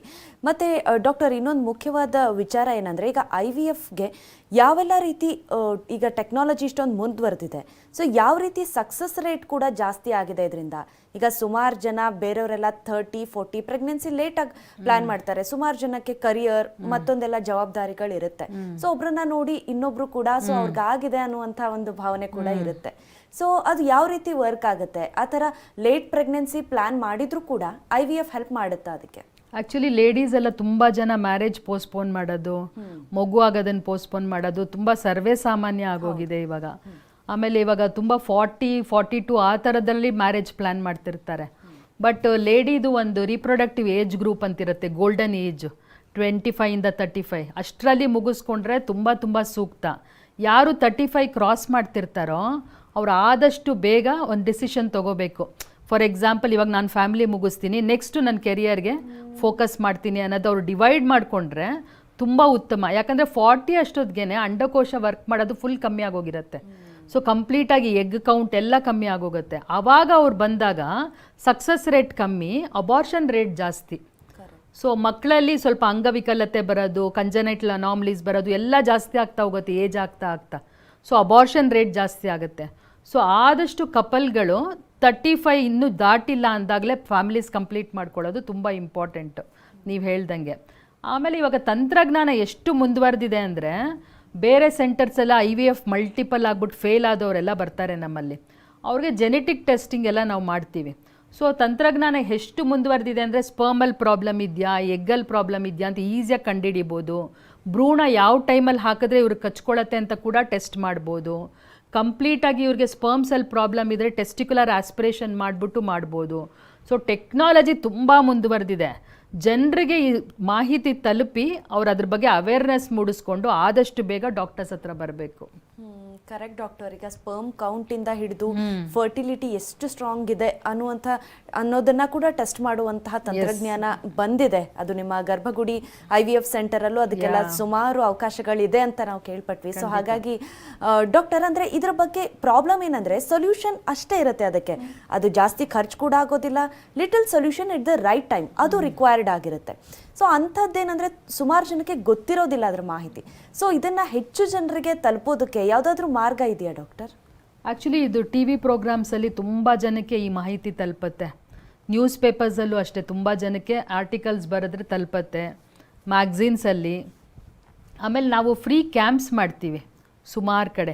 ಮತ್ತೆ ಡಾಕ್ಟರ್ ಇನ್ನೊಂದು ಮುಖ್ಯವಾದ ವಿಚಾರ ಏನಂದ್ರೆ ಈಗ ಐ ವಿ ಎಫ್ಗೆ ಯಾವೆಲ್ಲ ರೀತಿ ಈಗ ಟೆಕ್ನಾಲಜಿ ಇಷ್ಟೊಂದು ಮುಂದುವರೆದಿದೆ ಸೊ ಯಾವ ರೀತಿ ಸಕ್ಸಸ್ ರೇಟ್ ಕೂಡ ಜಾಸ್ತಿ ಆಗಿದೆ ಇದರಿಂದ? ಈಗ ಸುಮಾರು ಜನ ಬೇರೆಯವರೆಲ್ಲ ಥರ್ಟಿ ಫೋರ್ಟಿ ಪ್ರೆಗ್ನೆನ್ಸಿ ಲೇಟಾಗಿ ಪ್ಲಾನ್ ಮಾಡ್ತಾರೆ. ಸುಮಾರು ಜನಕ್ಕೆ ಕರಿಯರ್ ಮತ್ತೊಂದೆಲ್ಲ ಜವಾಬ್ದಾರಿಗಳು ಇರುತ್ತೆ ಸೊ ಒಬ್ರನ್ನ ನೋಡಿ ಇನ್ನೊಬ್ರು ಕೂಡ ಸೊ ಅವ್ರಿಗಾಗಿದೆ ಅನ್ನುವಂಥ ಒಂದು ಭಾವನೆ ಕೂಡ ಇರುತ್ತೆ. ಸೊ ಅದು ಯಾವ ರೀತಿ ವರ್ಕ್ ಆಗುತ್ತೆ? ಆ ಥರ ಲೇಟ್ ಪ್ರೆಗ್ನೆನ್ಸಿ ಪ್ಲಾನ್ ಮಾಡಿದರೂ ಕೂಡ ಐ ವಿ ಎಫ್ ಹೆಲ್ಪ್ ಮಾಡುತ್ತಾ ಅದಕ್ಕೆ? ಆ್ಯಕ್ಚುಲಿ ಲೇಡೀಸ್ ಎಲ್ಲ ತುಂಬ ಜನ ಮ್ಯಾರೇಜ್ ಪೋಸ್ಟ್ಪೋನ್ ಮಾಡೋದು ಮಗು ಆಗೋದನ್ನು ಪೋಸ್ಟ್ಪೋನ್ ಮಾಡೋದು ತುಂಬ ಸರ್ವೇ ಸಾಮಾನ್ಯ ಆಗೋಗಿದೆ ಇವಾಗ. ಆಮೇಲೆ ಇವಾಗ ತುಂಬ ಫಾರ್ಟಿ ಫಾರ್ಟಿ ಟು ಆ ಥರದಲ್ಲಿ ಮ್ಯಾರೇಜ್ ಪ್ಲ್ಯಾನ್ ಮಾಡ್ತಿರ್ತಾರೆ. ಬಟ್ ಲೇಡಿದು ಒಂದು ರೀಪ್ರೊಡಕ್ಟಿವ್ ಏಜ್ ಗ್ರೂಪ್ ಅಂತಿರುತ್ತೆ ಗೋಲ್ಡನ್ ಏಜ್ ಟ್ವೆಂಟಿ ಫೈಯಿಂದ ತರ್ಟಿ ಫೈವ್ ಅಷ್ಟರಲ್ಲಿ ಮುಗಿಸ್ಕೊಂಡ್ರೆ ತುಂಬ ತುಂಬ ಸೂಕ್ತ. ಯಾರು ತರ್ಟಿ ಫೈವ್ ಕ್ರಾಸ್ ಮಾಡ್ತಿರ್ತಾರೋ ಅವ್ರು ಆದಷ್ಟು ಬೇಗ ಒಂದು ಡಿಸಿಷನ್ ತಗೋಬೇಕು. ಫಾರ್ ಎಕ್ಸಾಂಪಲ್ ಇವಾಗ ನಾನು ಫ್ಯಾಮಿಲಿ ಮುಗಿಸ್ತೀನಿ ನೆಕ್ಸ್ಟು ನನ್ನ ಕೆರಿಯರ್ಗೆ ಫೋಕಸ್ ಮಾಡ್ತೀನಿ ಅನ್ನೋದು ಅವ್ರು ಡಿವೈಡ್ ಮಾಡಿಕೊಂಡ್ರೆ ತುಂಬ ಉತ್ತಮ. ಯಾಕಂದರೆ ಫಾರ್ಟಿ ಅಷ್ಟೊತ್ತಿಗೆ ಅಂಡಕೋಶ ವರ್ಕ್ ಮಾಡೋದು ಫುಲ್ ಕಮ್ಮಿ ಆಗೋಗಿರುತ್ತೆ. ಸೊ ಕಂಪ್ಲೀಟಾಗಿ ಎಗ್ ಕೌಂಟ್ ಎಲ್ಲ ಕಮ್ಮಿ ಆಗೋಗುತ್ತೆ. ಆವಾಗ ಅವ್ರು ಬಂದಾಗ ಸಕ್ಸಸ್ ರೇಟ್ ಕಮ್ಮಿ ಅಬಾರ್ಷನ್ ರೇಟ್ ಜಾಸ್ತಿ. ಸೊ ಮಕ್ಕಳಲ್ಲಿ ಸ್ವಲ್ಪ ಅಂಗವಿಕಲತೆ ಬರೋದು ಕಂಜನೈಟ್ಲ್ ಅನಾಮ್ಲೀಸ್ ಬರೋದು ಎಲ್ಲ ಜಾಸ್ತಿ ಆಗ್ತಾ ಹೋಗುತ್ತೆ ಏಜ್ ಆಗ್ತಾ ಆಗ್ತಾ. ಸೊ ಅಬಾರ್ಷನ್ ರೇಟ್ ಜಾಸ್ತಿ ಆಗುತ್ತೆ. ಸೊ ಆದಷ್ಟು ಕಪಲ್ಗಳು ತರ್ಟಿ ಫೈ ಇನ್ನೂ ದಾಟಿಲ್ಲ ಅಂದಾಗಲೇ ಫ್ಯಾಮಿಲೀಸ್ ಕಂಪ್ಲೀಟ್ ಮಾಡ್ಕೊಳ್ಳೋದು ತುಂಬ ಇಂಪಾರ್ಟೆಂಟು ನೀವು ಹೇಳ್ದಂಗೆ. ಆಮೇಲೆ ಇವಾಗ ತಂತ್ರಜ್ಞಾನ ಎಷ್ಟು ಮುಂದುವರೆದಿದೆ ಅಂದರೆ ಬೇರೆ ಸೆಂಟರ್ಸ್ ಎಲ್ಲ ಐ ವಿ ಎಫ್ ಮಲ್ಟಿಪಲ್ ಆಗ್ಬಿಟ್ಟು ಫೇಲ್ ಆದವರೆಲ್ಲ ಬರ್ತಾರೆ ನಮ್ಮಲ್ಲಿ. ಅವ್ರಿಗೆ ಜೆನೆಟಿಕ್ ಟೆಸ್ಟಿಂಗ್ ಎಲ್ಲ ನಾವು ಮಾಡ್ತೀವಿ. ಸೊ ತಂತ್ರಜ್ಞಾನ ಎಷ್ಟು ಮುಂದುವರೆದಿದೆ ಅಂದರೆ ಸ್ಪರ್ಮಲ್ ಪ್ರಾಬ್ಲಮ್ ಇದೆಯಾ ಎಗ್ಗಲ್ ಪ್ರಾಬ್ಲಮ್ ಇದೆಯಾ ಅಂತ ಈಸಿಯಾಗಿ ಕಂಡುಹಿಡಿಬೋದು. ಭ್ರೂಣ ಯಾವ ಟೈಮಲ್ಲಿ ಹಾಕಿದ್ರೆ ಇವ್ರಿಗೆ ಕಚ್ಕೊಳ್ಳತ್ತೆ ಅಂತ ಕೂಡ ಟೆಸ್ಟ್ ಮಾಡ್ಬೋದು. ಕಂಪ್ಲೀಟಾಗಿ ಇವ್ರಿಗೆ ಸ್ಪರ್ಮ್ ಸೆಲ್ ಪ್ರಾಬ್ಲಮ್ ಇದ್ದರೆ ಟೆಸ್ಟಿಕ್ಯುಲರ್ ಆಸ್ಪಿರೇಷನ್ ಮಾಡಿಬಿಟ್ಟು ಮಾಡ್ಬೋದು. ಸೊ ಟೆಕ್ನಾಲಜಿ ತುಂಬ ಮುಂದುವರೆದಿದೆ. ಜನರಿಗೆ ಈ ಮಾಹಿತಿ ತಲುಪಿ ಅವ್ರು ಅದ್ರ ಬಗ್ಗೆ ಅವೇರ್ನೆಸ್ ಮೂಡಿಸ್ಕೊಂಡು ಆದಷ್ಟು ಬೇಗ ಡಾಕ್ಟರ್ಸ್ ಹತ್ರ ಬರಬೇಕು. ಕರೆಕ್ಟ್ ಡಾಕ್ಟರ್ ಈಗ ಸ್ಪರ್ಮ್ ಕೌಂಟ್ ಇಂದ ಹಿಡಿದು ಫರ್ಟಿಲಿಟಿ ಎಷ್ಟು ಸ್ಟ್ರಾಂಗ್ ಇದೆ ಅನ್ನುವಂತ ಅನ್ನೋದನ್ನ ಕೂಡ ಟೆಸ್ಟ್ ಮಾಡುವಂತಹ ತಂತ್ರಜ್ಞಾನ ಬಂದಿದೆ. ಅದು ನಿಮ್ಮ ಗರ್ಭಗುಡಿ ಐ ವಿ ಎಫ್ ಸೆಂಟರ್ ಅಲ್ಲೂ ಅದಕ್ಕೆಲ್ಲ ಸುಮಾರು ಅವಕಾಶಗಳಿದೆ ಅಂತ ನಾವು ಕೇಳ್ಪಟ್ವಿ. ಸೊ ಹಾಗಾಗಿ ಡಾಕ್ಟರ್ ಅಂದ್ರೆ ಇದ್ರ ಬಗ್ಗೆ ಪ್ರಾಬ್ಲಮ್ ಏನಂದ್ರೆ ಸೊಲ್ಯೂಷನ್ ಅಷ್ಟೇ ಇರುತ್ತೆ ಅದಕ್ಕೆ. ಅದು ಜಾಸ್ತಿ ಖರ್ಚು ಕೂಡ ಆಗೋದಿಲ್ಲ. Little solution it the right time ಅದು ಆಗಿರುತ್ತೆ. ಸೊ ಅಂಥದ್ದೇನಂದ್ರೆ ಸುಮಾರು ಜನಕ್ಕೆ ಗೊತ್ತಿರೋದಿಲ್ಲ ಅದ್ರ ಮಾಹಿತಿ. ಸೊ ಇದನ್ನ ಹೆಚ್ಚು ಜನರಿಗೆ ತಲುಪೋದಕ್ಕೆ ಯಾವುದಾದ್ರೂ ಮಾರ್ಗ ಇದೆಯಾ ಡಾಕ್ಟರ್? ಆ್ಯಕ್ಚುಲಿ ಇದು ಟಿ ವಿ ಪ್ರೋಗ್ರಾಮ್ಸಲ್ಲಿ ತುಂಬ ಜನಕ್ಕೆ ಈ ಮಾಹಿತಿ ತಲುಪತ್ತೆ. ನ್ಯೂಸ್ ಪೇಪರ್ಸಲ್ಲೂ ಅಷ್ಟೇ ತುಂಬ ಜನಕ್ಕೆ ಆರ್ಟಿಕಲ್ಸ್ ಬರೆದ್ರೆ ತಲುಪತ್ತೆ. ಮ್ಯಾಗ್ಝೀನ್ಸಲ್ಲಿ ಆಮೇಲೆ ನಾವು ಫ್ರೀ ಕ್ಯಾಂಪ್ಸ್ ಮಾಡ್ತೀವಿ ಸುಮಾರು ಕಡೆ.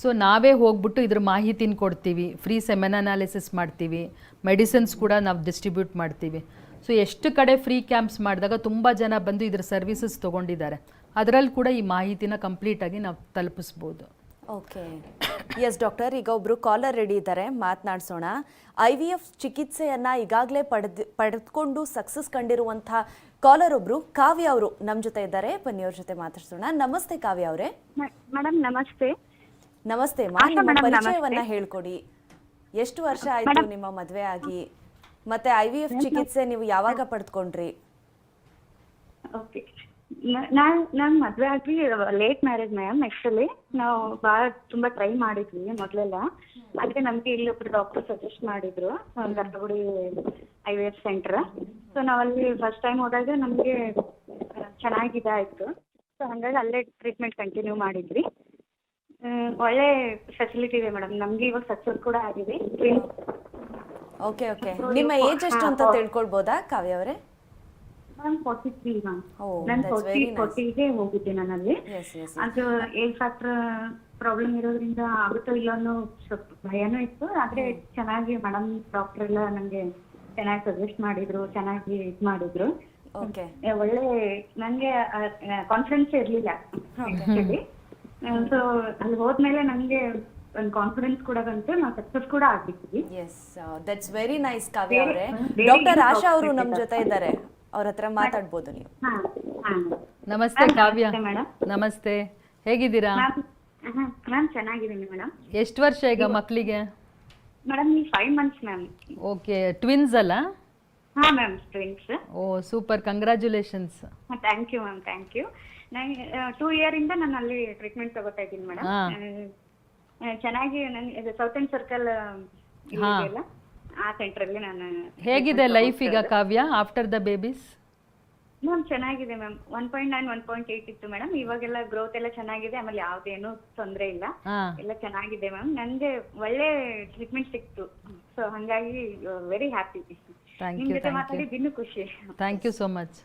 ಸೊ ನಾವೇ ಹೋಗ್ಬಿಟ್ಟು ಇದ್ರ ಮಾಹಿತಿನ ಕೊಡ್ತೀವಿ. ಫ್ರೀ ಸೆಮೆನ್ ಅನಾಲಿಸಿಸ್ ಮಾಡ್ತೀವಿ. ಮೆಡಿಸಿನ್ಸ್ ಕೂಡ ನಾವು ಡಿಸ್ಟ್ರಿಬ್ಯೂಟ್ ಮಾಡ್ತೀವಿ. ಸೊ ಎಷ್ಟು ಕಡೆ ಫ್ರೀ ಕ್ಯಾಂಪ್ಸ್ ಮಾಡಿದಾಗ ತುಂಬ ಜನ ಬಂದು ಇದ್ರ ಸರ್ವಿಸಸ್ ತೊಗೊಂಡಿದ್ದಾರೆ. ಅದರಲ್ಲಿ ಕೂಡ ಈ ಮಾಹಿತಿನ ಕಂಪ್ಲೀಟಾಗಿ ನಾವು ತಲುಪಿಸ್ಬೋದು. ಓಕೆ ಎಸ್ ಡಾಕ್ಟರ್ ಈಗ ಒಬ್ರು ಕಾಲರ್ ರೆಡಿ ಇದ್ದಾರೆ. ಮಾತನಾಡ್ಸೋಣ. ಐ ವಿ ಎಫ್ ಚಿಕಿತ್ಸೆಯನ್ನ ಈಗಾಗಲೇ ಪಡೆದು ಪಡೆದುಕೊಂಡು ಸಕ್ಸಸ್ ಕಂಡಿರುವಂತಹ ಕಾಲರ್ ಒಬ್ರು ಕಾವ್ಯ ಅವರು ನಮ್ಮ ಜೊತೆ ಇದ್ದಾರೆ. ಬನ್ನಿ ಅವ್ರ ಜೊತೆ ಮಾತಾಡ್ಸೋಣ ನಮಸ್ತೆ ಕಾವ್ಯ ಅವರೇ. ಮೇಡಮ್ ನಮಸ್ತೆ. ನಮಸ್ತೆ ಮಾ ಆಶಾ ನಿಮ್ಮ ಪರಿಚಯವನ್ನ. ಹೇಳ್ಕೊಡಿ. ಎಷ್ಟು ವರ್ಷ ಆಯ್ತು ನಿಮ್ಮ ಮದುವೆ ಆಗಿ? ಮತ್ತೆ ಐ ವಿ ಎಫ್ ಚಿಕಿತ್ಸೆ ನೀವು ಯಾವಾಗ ಪಡೆದುಕೊಂಡ್ರಿ ಓಕೆ ನಾನ್ ನಾನ್ ಮದ್ವೆ ಆಗಿ ಲೇಟ್ ಮ್ಯಾರೇಜ್ ಮ್ಯಾಮ್ ಆಕ್ಚುಲಿ ನಾವು ಬಹಳ ತುಂಬಾ ಟ್ರೈ ಮಾಡಿದ್ವಿ ಮೊದ್ಲೆಲ್ಲ. ಅದಕ್ಕೆ ನಮ್ಗೆ ಇಲ್ಲಿ ಒಬ್ರು ಡಾಕ್ಟರ್ ಸಜೆಸ್ಟ್ ಮಾಡಿದ್ರು Garbhagudi I V F centre so ನಾವಲ್ಲಿ ಫಸ್ಟ್ ಟೈಮ್ ಹೋದಾಗ ನಮ್ಗೆ ಚೆನ್ನಾಗಿದೆ ಚೆನ್ನಾಗಿ ಇದಾಯ್ತು ಸೊ ಹಂಗಾಗಿ ಅಲ್ಲೇ ಟ್ರೀಟ್ಮೆಂಟ್ ಕಂಟಿನ್ಯೂ ಮಾಡಿದ್ವಿ. ಒಳ್ಳೆ ಫೆಸಿಲಿಟಿ ಇದೆ ಮೇಡಮ್ ನಮ್ಗೆ ಇವಾಗ ಸಕ್ಸಸ್ ಕೂಡ ಆಗಿದೆ. ಓಕೆ ಓಕೆ ನಿಮ್ಮ ಏಜ್ ಎಷ್ಟು ಅಂತ ತಿಳ್ಕೊಳ್ಬೋದಾ ಕಾವ್ಯ ಅವರೇ? ನಾನು ಫಾರ್ಟಿ ತ್ರೀ ಮ್ಯಾಮ್ Oh, ನಾನು that's ಫೋರ್ಟಿ very nice. ಫೋರ್ಟಿಗೆ ಹೋಗಿದ್ದೆ ನಾನಲ್ಲಿ. ಎಸ್ ಎಸ್ ಅದು ಏಜ್ ಫ್ಯಾಕ್ಟರ್ ಪ್ರಾಬ್ಲಮ್ ಇರೋದ್ರಿಂದ ಆಗುತ್ತೋ ಇಲ್ಲ ಅನ್ನೋ ಸ್ವಲ್ಪ ಭಯನೂ ಇತ್ತು. ಆದ್ರೆ ಚೆನ್ನಾಗಿ ಮೇಡಮ್ ಡಾಕ್ಟರ್ ಎಲ್ಲ ನಂಗೆ ಚೆನ್ನಾಗಿ ಸಜೆಸ್ಟ್ ಮಾಡಿದ್ರು ಚೆನ್ನಾಗಿ ಇದ್ ಮಾಡಿದ್ರು. ಓಕೆ ಏ, ಒಳ್ಳೆ ನಂಗೆ ಕಾನ್ಫಿಡೆನ್ಸ್ ಇರ್ಲಿಲ್ಲ ಸೊ ಅಲ್ಲಿ ಹೋದ್ಮೇಲೆ ನಂಗೆ ಒಂದು ಕಾನ್ಫಿಡೆನ್ಸ್ ಕೂಡ ಬಂತು ನಾವು ಸಕ್ಸಸ್ ಕೂಡ ಆಗ್ಬಿಟ್ವಿ yes that's very nice Kavya ಅವರೇ ಡಾಕ್ಟರ್ ಆಶಾ ಅವರು ನಮ್ಮ ಜೊತೆ ಇದ್ದಾರೆ ಅವ್ರ ಹತ್ರ ಮಾತಾಡ್ಬೋದು ನೀವು. ನಮಸ್ತೆ ಕಾವ್ಯ ನಮಸ್ತೆ ನಮಸ್ತೆ ಹೇಗಿದ್ದೀರಾ? ಮ್ಯಾಮ್ ಚೆನ್ನಾಗಿದ್ದೀನಿ ಮೇಡಮ್ ಎಷ್ಟು ವರ್ಷ ಈಗ ಮಕ್ಕಳಿಗೆ ಮೇಡಮ್ ಈ five months ma'am okay twins ಅಲ್ಲ? ಹಾ ma'am twins oh super congratulations thank you ma'am thank you ನಾನು ಟೂ ಇಯರ್ ಇಂದ ನಾನು ಅಲ್ಲಿ ಟ್ರೀಟ್ಮೆಂಟ್ ತಗೋತಾ ಇದ್ದೀನಿ ಮೇಡಮ್. ಚೆನ್ನಾಗಿ ನನಗೆ ಸೌತ್ ಸರ್ಕಲ್ ಇಲ್ಲಿದೆಯಲ್ಲ, ಆ ಸೆಂಟ್ರಲ್ಲಿ ನಾನು ಹೇಗಿದೆ ಲೈಫ್ ಈಗ Kavya after the babies ma'am ಚೆನ್ನಾಗಿದೆ ma'am one point nine one point eight ಇತ್ತು ಮೇಡಮ್ ಇವಾಗೆಲ್ಲ ಗ್ರೋತ್ ಎಲ್ಲ ಚೆನ್ನಾಗಿದೆ. ಆಮೇಲೆ ಯಾವ್ದೇನು ತೊಂದರೆ ಇಲ್ಲ. ಹಾಂ. ಎಲ್ಲ ಚೆನ್ನಾಗಿದೆ ಮ್ಯಾಮ್ ನನಗೆ ಒಳ್ಳೆ ಟ್ರೀಟ್ಮೆಂಟ್ ಸಿಕ್ತು. ಸೊ ಹಂಗಾಗಿ ವೆರಿ ಹ್ಯಾಪಿ Thank ನಿಮ್ you, ಜೊತೆ ಮಾತಾಡಿ you. ಮಾತಾಡಿದ್ದು ಇನ್ನೂ ಖುಷಿ. ಥ್ಯಾಂಕ್ ಯು ಸೋ ಮಚ್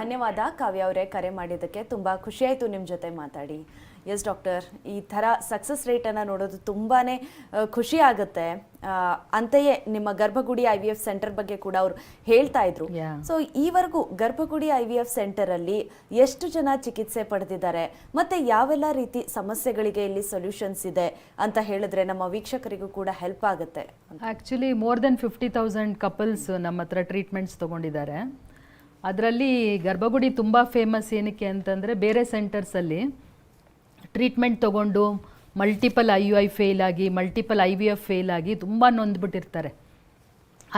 ಧನ್ಯವಾದ. ಕಾವ್ಯ ಅವರೇ ಕರೆ ಮಾಡಿದ್ದಕ್ಕೆ ಖುಷಿ ಆಯ್ತು ನಿಮ್ಮ ಜೊತೆ ಮಾತಾಡಿ. ಎಸ್ ಡಾಕ್ಟರ್ ಈ ಥರ ಸಕ್ಸಸ್ ರೇಟನ್ನು ನೋಡೋದು ತುಂಬಾ ಖುಷಿ ಆಗುತ್ತೆ. ಅಂತೆಯೇ ನಿಮ್ಮ ಗರ್ಭಗುಡಿ ಐ ವಿ ಎಫ್ ಸೆಂಟರ್ ಬಗ್ಗೆ ಕೂಡ ಅವರು ಹೇಳ್ತಾ ಇದ್ರು. ಸೊ ಈವರೆಗೂ ಗರ್ಭಗುಡಿ ಐ ವಿ ಎಫ್ ಸೆಂಟರಲ್ಲಿ ಎಷ್ಟು ಜನ ಚಿಕಿತ್ಸೆ ಪಡೆದಿದ್ದಾರೆ? ಮತ್ತೆ ಯಾವೆಲ್ಲ ರೀತಿ ಸಮಸ್ಯೆಗಳಿಗೆ ಇಲ್ಲಿ ಸೊಲ್ಯೂಷನ್ಸ್ ಇದೆ ಅಂತ ಹೇಳಿದ್ರೆ ನಮ್ಮ ವೀಕ್ಷಕರಿಗೂ ಕೂಡ ಹೆಲ್ಪ್ ಆಗುತ್ತೆ actually more than fifty thousand couples ನಮ್ಮ ಹತ್ರ ಟ್ರೀಟ್ಮೆಂಟ್ಸ್ ತಗೊಂಡಿದ್ದಾರೆ. ಅದರಲ್ಲಿ ಗರ್ಭಗುಡಿ ತುಂಬ ಫೇಮಸ್ ಏನಕ್ಕೆ ಅಂತಂದರೆ ಬೇರೆ ಸೆಂಟರ್ಸಲ್ಲಿ ಟ್ರೀಟ್ಮೆಂಟ್ ತೊಗೊಂಡು multiple I U I fail ಆಗಿ multiple I V F fail ಆಗಿ ತುಂಬ ನೊಂದ್ಬಿಟ್ಟಿರ್ತಾರೆ.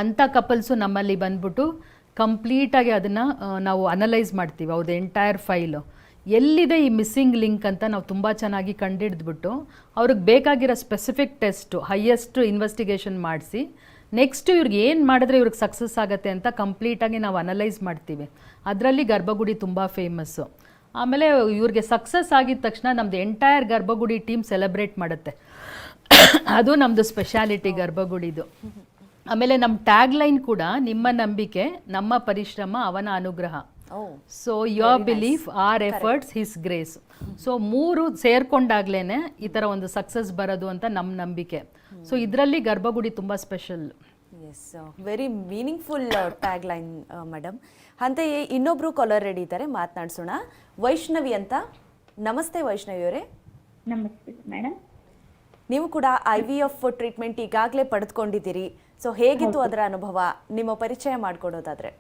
ಅಂಥ ಕಪಲ್ಸು ನಮ್ಮಲ್ಲಿ ಬಂದ್ಬಿಟ್ಟು ಕಂಪ್ಲೀಟಾಗಿ ಅದನ್ನು ನಾವು ಅನಲೈಸ್ ಮಾಡ್ತೀವಿ ಅವ್ರದ್ದು ಎಂಟೈರ್ ಫೈಲು ಎಲ್ಲಿದೆ ಈ ಮಿಸ್ಸಿಂಗ್ ಲಿಂಕ್ ಅಂತ ನಾವು ತುಂಬ ಚೆನ್ನಾಗಿ ಕಂಡುಹಿಡಿದ್ಬಿಟ್ಟು ಅವ್ರಿಗೆ ಬೇಕಾಗಿರೋ ಸ್ಪೆಸಿಫಿಕ್ ಟೆಸ್ಟು ಹೈಯೆಸ್ಟ್ ಇನ್ವೆಸ್ಟಿಗೇಷನ್ ಮಾಡಿಸಿ ನೆಕ್ಸ್ಟ್ ಇವ್ರಿಗೆ ಏನು ಮಾಡಿದ್ರೆ ಇವ್ರಿಗೆ ಸಕ್ಸಸ್ ಆಗುತ್ತೆ ಅಂತ ಕಂಪ್ಲೀಟಾಗಿ ನಾವು ಅನಲೈಸ್ ಮಾಡ್ತೀವಿ. ಅದರಲ್ಲಿ ಗರ್ಭಗುಡಿ ತುಂಬ ಫೇಮಸ್ಸು ಆಮೇಲೆ ಇವ್ರಿಗೆ ಸಕ್ಸಸ್ ಆಗಿದ ತಕ್ಷಣ ನಮ್ದು ಎಂಟೈರ್ ಗರ್ಭಗುಡಿ ಟೀಮ್ ಸೆಲೆಬ್ರೇಟ್ ಮಾಡುತ್ತೆ. ಅದು ನಮ್ಮದು ಸ್ಪೆಷಾಲಿಟಿ ಗರ್ಭಗುಡಿದು. ಆಮೇಲೆ ನಮ್ಮ ಟ್ಯಾಗ್ ಲೈನ್ ಕೂಡ ನಿಮ್ಮ ನಂಬಿಕೆ ನಮ್ಮ ಪರಿಶ್ರಮ ಅವನ ಅನುಗ್ರಹ. So your belief our efforts his grace so ಮೂರು ಸೇರ್ಕೊಂಡಾಗ್ಲೇನೆ ಈ ಥರ ಒಂದು ಸಕ್ಸಸ್ ಬರೋದು ಅಂತ ನಮ್ಮ ನಂಬಿಕೆ. ಸೊ ಇದರಲ್ಲಿ ಗರ್ಭಗುಡಿ ತುಂಬ special yes very meaningful tag line madam ಅಂತೆಯೇ ಇನ್ನೊಬ್ರು ಕಾಲರ್ ರೆಡಿ ಇದ್ದಾರೆ ಮಾತನಾಡಿಸೋಣ. ವೈಷ್ಣವಿ ಅಂತ. ನಮಸ್ತೆ ವೈಷ್ಣವಿ ಅವರೇ. ನಮಸ್ತೆ ಮೇಡಮ್ ನೀವು ಕೂಡ ಐ ವಿ ಎಫ್ ಟ್ರೀಟ್ಮೆಂಟ್ ಈಗಾಗಲೇ ಪಡೆದುಕೊಂಡಿದ್ದೀರಿ. ಸೊ ಹೇಗಿತ್ತು ಅದರ ಅನುಭವ? ನಿಮ್ಮ ಪರಿಚಯ ಮಾಡಿಕೊಡೋದಾದ್ರೆ.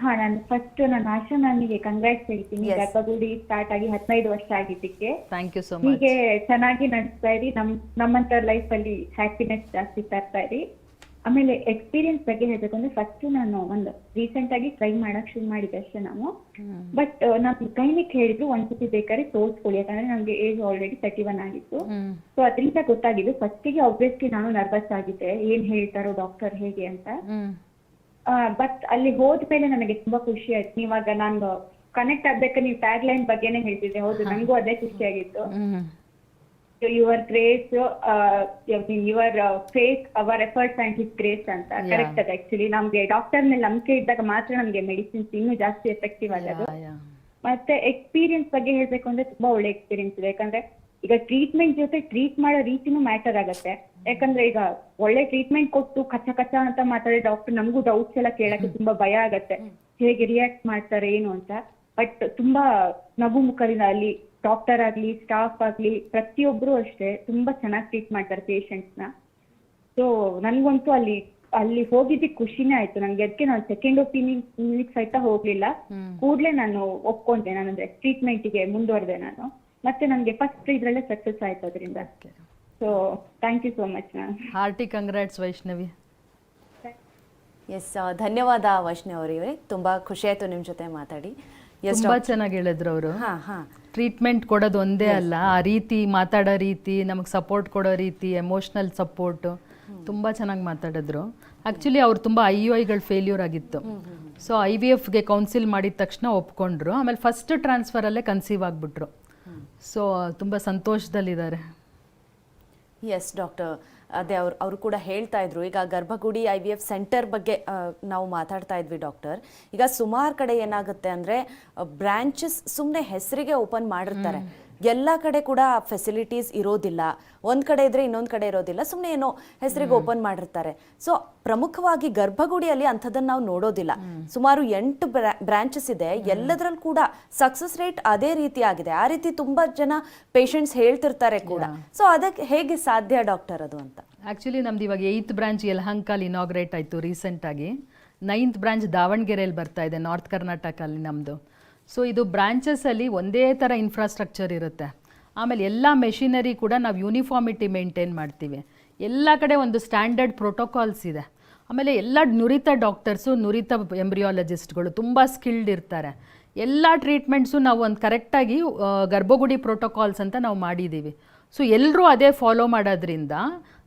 ಹಾ ನಾನು ಫಸ್ಟ್ ನನ್ನ ಆಶಾ ಮ್ಯಾಮಿಗೆ ಕಂಗ್ರಾಟ್ಸ್ ಹೇಳ್ತೀನಿ. ಗರ್ಭಗುಡಿ ಸ್ಟಾರ್ಟ್ ಆಗಿ ಹದಿನೈದು ವರ್ಷ ಆಗಿದ್ದಕ್ಕೆ. ಥ್ಯಾಂಕ್ ಯು ಸೊ ಮಚ್ ಹೀಗೆ ಚೆನ್ನಾಗಿ ನಡೆಸ್ತಾ ಇರಿ. ನಮ್ ನಮ್ಮಂತ ಲೈಫ್ ಅಲ್ಲಿ ಹ್ಯಾಪಿನೆಸ್ ಜಾಸ್ತಿ ತರ್ತಾ ಇರಿ. ಆಮೇಲೆ ಎಕ್ಸ್ಪೀರಿಯನ್ಸ್ ಬಗ್ಗೆ ಹೇಳ್ಬೇಕು ಅಂದ್ರೆ ಫಸ್ಟ್ ನಾನು ಒಂದು ರೀಸೆಂಟ್ ಆಗಿ ಟ್ರೈ ಮಾಡಕ್ ಶುರು ಮಾಡಿದ್ದೆ ಅಷ್ಟೇ ನಾನು. ಬಟ್ ನಾನು ಕೈನಿಕ್ ಹೇಳಿದ್ರು ಒಂದ್ಸತಿ ಬೇಕಾದ್ರೆ ತೋರಿಸ್ಕೊಳ್ಳಿ ಯಾಕಂದ್ರೆ ನಮ್ಗೆ ಏಜ್ ಆಲ್ರೆಡಿ ತರ್ಟಿ ಒನ್ ಆಗಿತ್ತು ಸೊ ಅದರಿಂದ ಗೊತ್ತಾಗಿದ್ದು ಫಸ್ಟಿಗೆ ಆಬ್ವಿಯಸ್ಲಿ ನಾನು ನರ್ವಸ್ ಆಗಿದ್ದೆ. ಏನ್ ಹೇಳ್ತಾರೋ ಡಾಕ್ಟರ್ ಹೇಗೆ ಅಂತ. ಬಟ್ ಅಲ್ಲಿ ಹೋದ್ಮೇಲೆ ನನಗೆ ತುಂಬಾ ಖುಷಿ ಆಯ್ತು. ಇವಾಗ ನಾನು ಕನೆಕ್ಟ್ ಆಗ್ಬೇಕಾದ್ರೆ ನೀವು ಟ್ಯಾಗ್ ಲೈನ್ ಬಗ್ಗೆನೇ ಹೇಳ್ತಿದ್ದೆ. ಹೌದು ನಂಗೂ ಅದೇ ಖುಷಿ ಹ್ಮ್ your grace your faith our efforts and his grace ಅಂತ. ಕರೆಕ್ಟ್ ಅದು ಆಕ್ಚುಲಿ ನಮ್ಗೆ ಡಾಕ್ಟರ್ ಮೇಲೆ ನಂಬಿಕೆ ಇದ್ದಾಗ ಮಾತ್ರ ನಮ್ಗೆ ಮೆಡಿಸಿನ್ಸ್ ಇನ್ನೂ ಜಾಸ್ತಿ ಎಫೆಕ್ಟಿವ್ ಆಗೋದು. ಮತ್ತೆ ಎಕ್ಸ್ಪೀರಿಯನ್ಸ್ ಬಗ್ಗೆ ಹೇಳ್ಬೇಕು ಅಂದ್ರೆ ತುಂಬಾ ಒಳ್ಳೆ ಎಕ್ಸ್ಪೀರಿಯನ್ಸ್ ಇದೆ. ಯಾಕಂದ್ರೆ ಈಗ ಟ್ರೀಟ್ಮೆಂಟ್ ಜೊತೆ ಟ್ರೀಟ್ ಮಾಡೋ ರೀತಿನೂ ಮ್ಯಾಟರ್ ಆಗುತ್ತೆ. ಯಾಕಂದ್ರೆ ಈಗ ಒಳ್ಳೆ ಟ್ರೀಟ್ಮೆಂಟ್ ಕೊಟ್ಟು ಕಚ್ಚ ಕಚ್ಚ ಅಂತ ಮಾತಾಡಿ ಡಾಕ್ಟರ್ ನಮಗೂ ಡೌಟ್ಸ್ ಎಲ್ಲ ಕೇಳಕ್ಕೆ ತುಂಬಾ ಭಯ ಆಗತ್ತೆ. ಹೇಗೆ ರಿಯಾಕ್ಟ್ ಮಾಡ್ತಾರೆ ಏನು ಅಂತ. ಬಟ್ ತುಂಬಾ ನಗು ಮುಖದಿಂದ ಅಲ್ಲಿ ಡಾಕ್ಟರ್ ಆಗ್ಲಿ ಸ್ಟಾಫ್ ಆಗ್ಲಿ ಪ್ರತಿಯೊಬ್ಬರು ಅಷ್ಟೇ ತುಂಬಾ ಚೆನ್ನಾಗಿ ಟ್ರೀಟ್ ಮಾಡ್ತಾರೆ ಪೇಷಂಟ್ಸ್ನ. ಸೊ ನನಗಂತೂ ಅಲ್ಲಿ ಅಲ್ಲಿ ಹೋಗಿದ್ದಕ್ಕೆ ಖುಷಿನೇ ಆಯ್ತು. ನನಗೆ ಅದಕ್ಕೆ ನಾನು ಸೆಕೆಂಡ್ ಒಪಿನಿಯನ್ ಸಹಿತ ಹೋಗ್ಲಿಲ್ಲ. ಕೂಡಲೇ ನಾನು ಒಪ್ಕೊಂಡೆ. ನಾನು ಅಂದ್ರೆ ಟ್ರೀಟ್ಮೆಂಟ್ಗೆ ಮುಂದುವರೆದೆ ನಾನು. ಮತ್ತೆ ನನಗೆ ಫಸ್ಟ್ ಇದ್ರಲ್ಲೇ ಸಕ್ಸಸ್ ಆಯ್ತು ಅದರಿಂದ. So thank you so much ma'am hearty congrats Vaishnavi yes ಧನ್ಯವಾದ ವೈಷ್ಣವ್ ಅವರಿವರೇ ತುಂಬ ಖುಷಿಯಾಯಿತು ನಿಮ್ಮ ಜೊತೆ ಮಾತಾಡಿ. ತುಂಬಾ ಚೆನ್ನಾಗಿ ಹೇಳಿದ್ರು ಅವರು. ಟ್ರೀಟ್ಮೆಂಟ್ ಕೊಡೋದು ಒಂದೇ ಅಲ್ಲ. ಆ ರೀತಿ ಮಾತಾಡೋ ರೀತಿ ನಮಗೆ ಸಪೋರ್ಟ್ ಕೊಡೋ ರೀತಿ ಎಮೋಷ್ನಲ್ ಸಪೋರ್ಟ್ ತುಂಬಾ ಚೆನ್ನಾಗಿ ಮಾತಾಡಿದ್ರು. ಆಕ್ಚುಲಿ ಅವ್ರು ತುಂಬಾ ಐ ಯು ಐಗಳು ಫೇಲ್ಯೂರ್ ಆಗಿತ್ತು. ಸೊ ಐ ವಿ ಎಫ್ಗೆ ಕೌನ್ಸಿಲ್ ಮಾಡಿದ ತಕ್ಷಣ ಒಪ್ಕೊಂಡ್ರು. ಆಮೇಲೆ ಫಸ್ಟ್ ಟ್ರಾನ್ಸ್ಫರ್ ಅಲ್ಲೇ ಕನ್ಸೀವ್ ಆಗಿಬಿಟ್ರು. ಸೊ ತುಂಬಾ ಸಂತೋಷದಲ್ಲಿದ್ದಾರೆ. ಎಸ್ ಡಾಕ್ಟರ್ ಅದೇ ಅವ್ರು ಅವರು ಕೂಡ ಹೇಳ್ತಾ ಇದ್ರು. ಈಗ ಗರ್ಭಗುಡಿ ಐ ವಿ ಎಫ್ ಸೆಂಟರ್ ಬಗ್ಗೆ ನಾವು ಮಾತಾಡ್ತಾ ಇದ್ವಿ ಡಾಕ್ಟರ್. ಈಗ ಸುಮಾರು ಕಡೆ ಏನಾಗುತ್ತೆ ಅಂದರೆ ಬ್ರಾಂಚಸ್ ಸುಮ್ಮನೆ ಹೆಸರಿಗೆ ಓಪನ್ ಮಾಡಿರ್ತಾರೆ. ಎಲ್ಲ ಕಡೆ ಕೂಡ ಫೆಸಿಲಿಟೀಸ್ ಇರೋದಿಲ್ಲ. ಒಂದು ಕಡೆ ಇದ್ರೆ ಇನ್ನೊಂದು ಕಡೆ ಇರೋದಿಲ್ಲ. ಸುಮ್ಮನೆ ಏನೋ ಹೆಸರಿಗೆ ಓಪನ್ ಮಾಡಿರ್ತಾರೆ. ಸೊ ಪ್ರಮುಖವಾಗಿ ಗರ್ಭಗುಡಿಯಲ್ಲಿ ಅಂಥದ್ದನ್ನು ನಾವು ನೋಡೋದಿಲ್ಲ. ಸುಮಾರು ಎಂಟು ಬ್ರಾಂಚಸ್ ಇದೆ. ಎಲ್ಲದರಲ್ಲಿ ಕೂಡ ಸಕ್ಸಸ್ ರೇಟ್ ಅದೇ ರೀತಿ ಆಗಿದೆ ಆ ರೀತಿ ತುಂಬಾ ಜನ ಪೇಷಂಟ್ಸ್ ಹೇಳ್ತಿರ್ತಾರೆ ಕೂಡ. ಸೊ ಅದಕ್ಕೆ ಹೇಗೆ ಸಾಧ್ಯ ಡಾಕ್ಟರ್ ಅದು ಅಂತ? ಆಕ್ಚುಲಿ ನಮ್ದು ಇವಾಗ ಏಯ್ತ್ ಬ್ರಾಂಚ್ ಯಲಹಂಕಲ್ಲಿ ಇನಾಗ್ರೇಟ್ ಆಯಿತು ರೀಸೆಂಟಾಗಿ ನೈನ್ತ್ ಬ್ರಾಂಚ್ ದಾವಣಗೆರೆಯಲ್ಲಿ ಬರ್ತಾ ಇದೆ ನಾರ್ತ್ ಕರ್ನಾಟಕಲ್ಲಿ ನಮ್ಮದು ಸೊ ಇದು ಬ್ರಾಂಚಸಲ್ಲಿ ಒಂದೇ ಥರ ಇನ್ಫ್ರಾಸ್ಟ್ರಕ್ಚರ್ ಇರುತ್ತೆ. ಆಮೇಲೆ ಎಲ್ಲ ಮೆಷಿನರಿ ಕೂಡ ನಾವು ಯೂನಿಫಾರ್ಮಿಟಿ ಮೇಂಟೈನ್ ಮಾಡ್ತೀವಿ. ಎಲ್ಲ ಕಡೆ ಒಂದು ಸ್ಟ್ಯಾಂಡರ್ಡ್ ಪ್ರೋಟೋಕಾಲ್ಸ್ ಇದೆ. ಆಮೇಲೆ ಎಲ್ಲ ನುರಿತ ಡಾಕ್ಟರ್ಸು ನುರಿತ ಎಂಬ್ರಿಯಾಲಜಿಸ್ಟ್ಗಳು ತುಂಬ ಸ್ಕಿಲ್ಡ್ ಇರ್ತಾರೆ. ಎಲ್ಲ ಟ್ರೀಟ್ಮೆಂಟ್ಸು ನಾವು ಒಂದು ಕರೆಕ್ಟಾಗಿ ಗರ್ಭಗುಡಿ ಪ್ರೋಟೋಕಾಲ್ಸ್ ಅಂತ ನಾವು ಮಾಡಿದ್ದೀವಿ ಸೊ ಎಲ್ಲರೂ ಅದೇ ಫಾಲೋ ಮಾಡೋದ್ರಿಂದ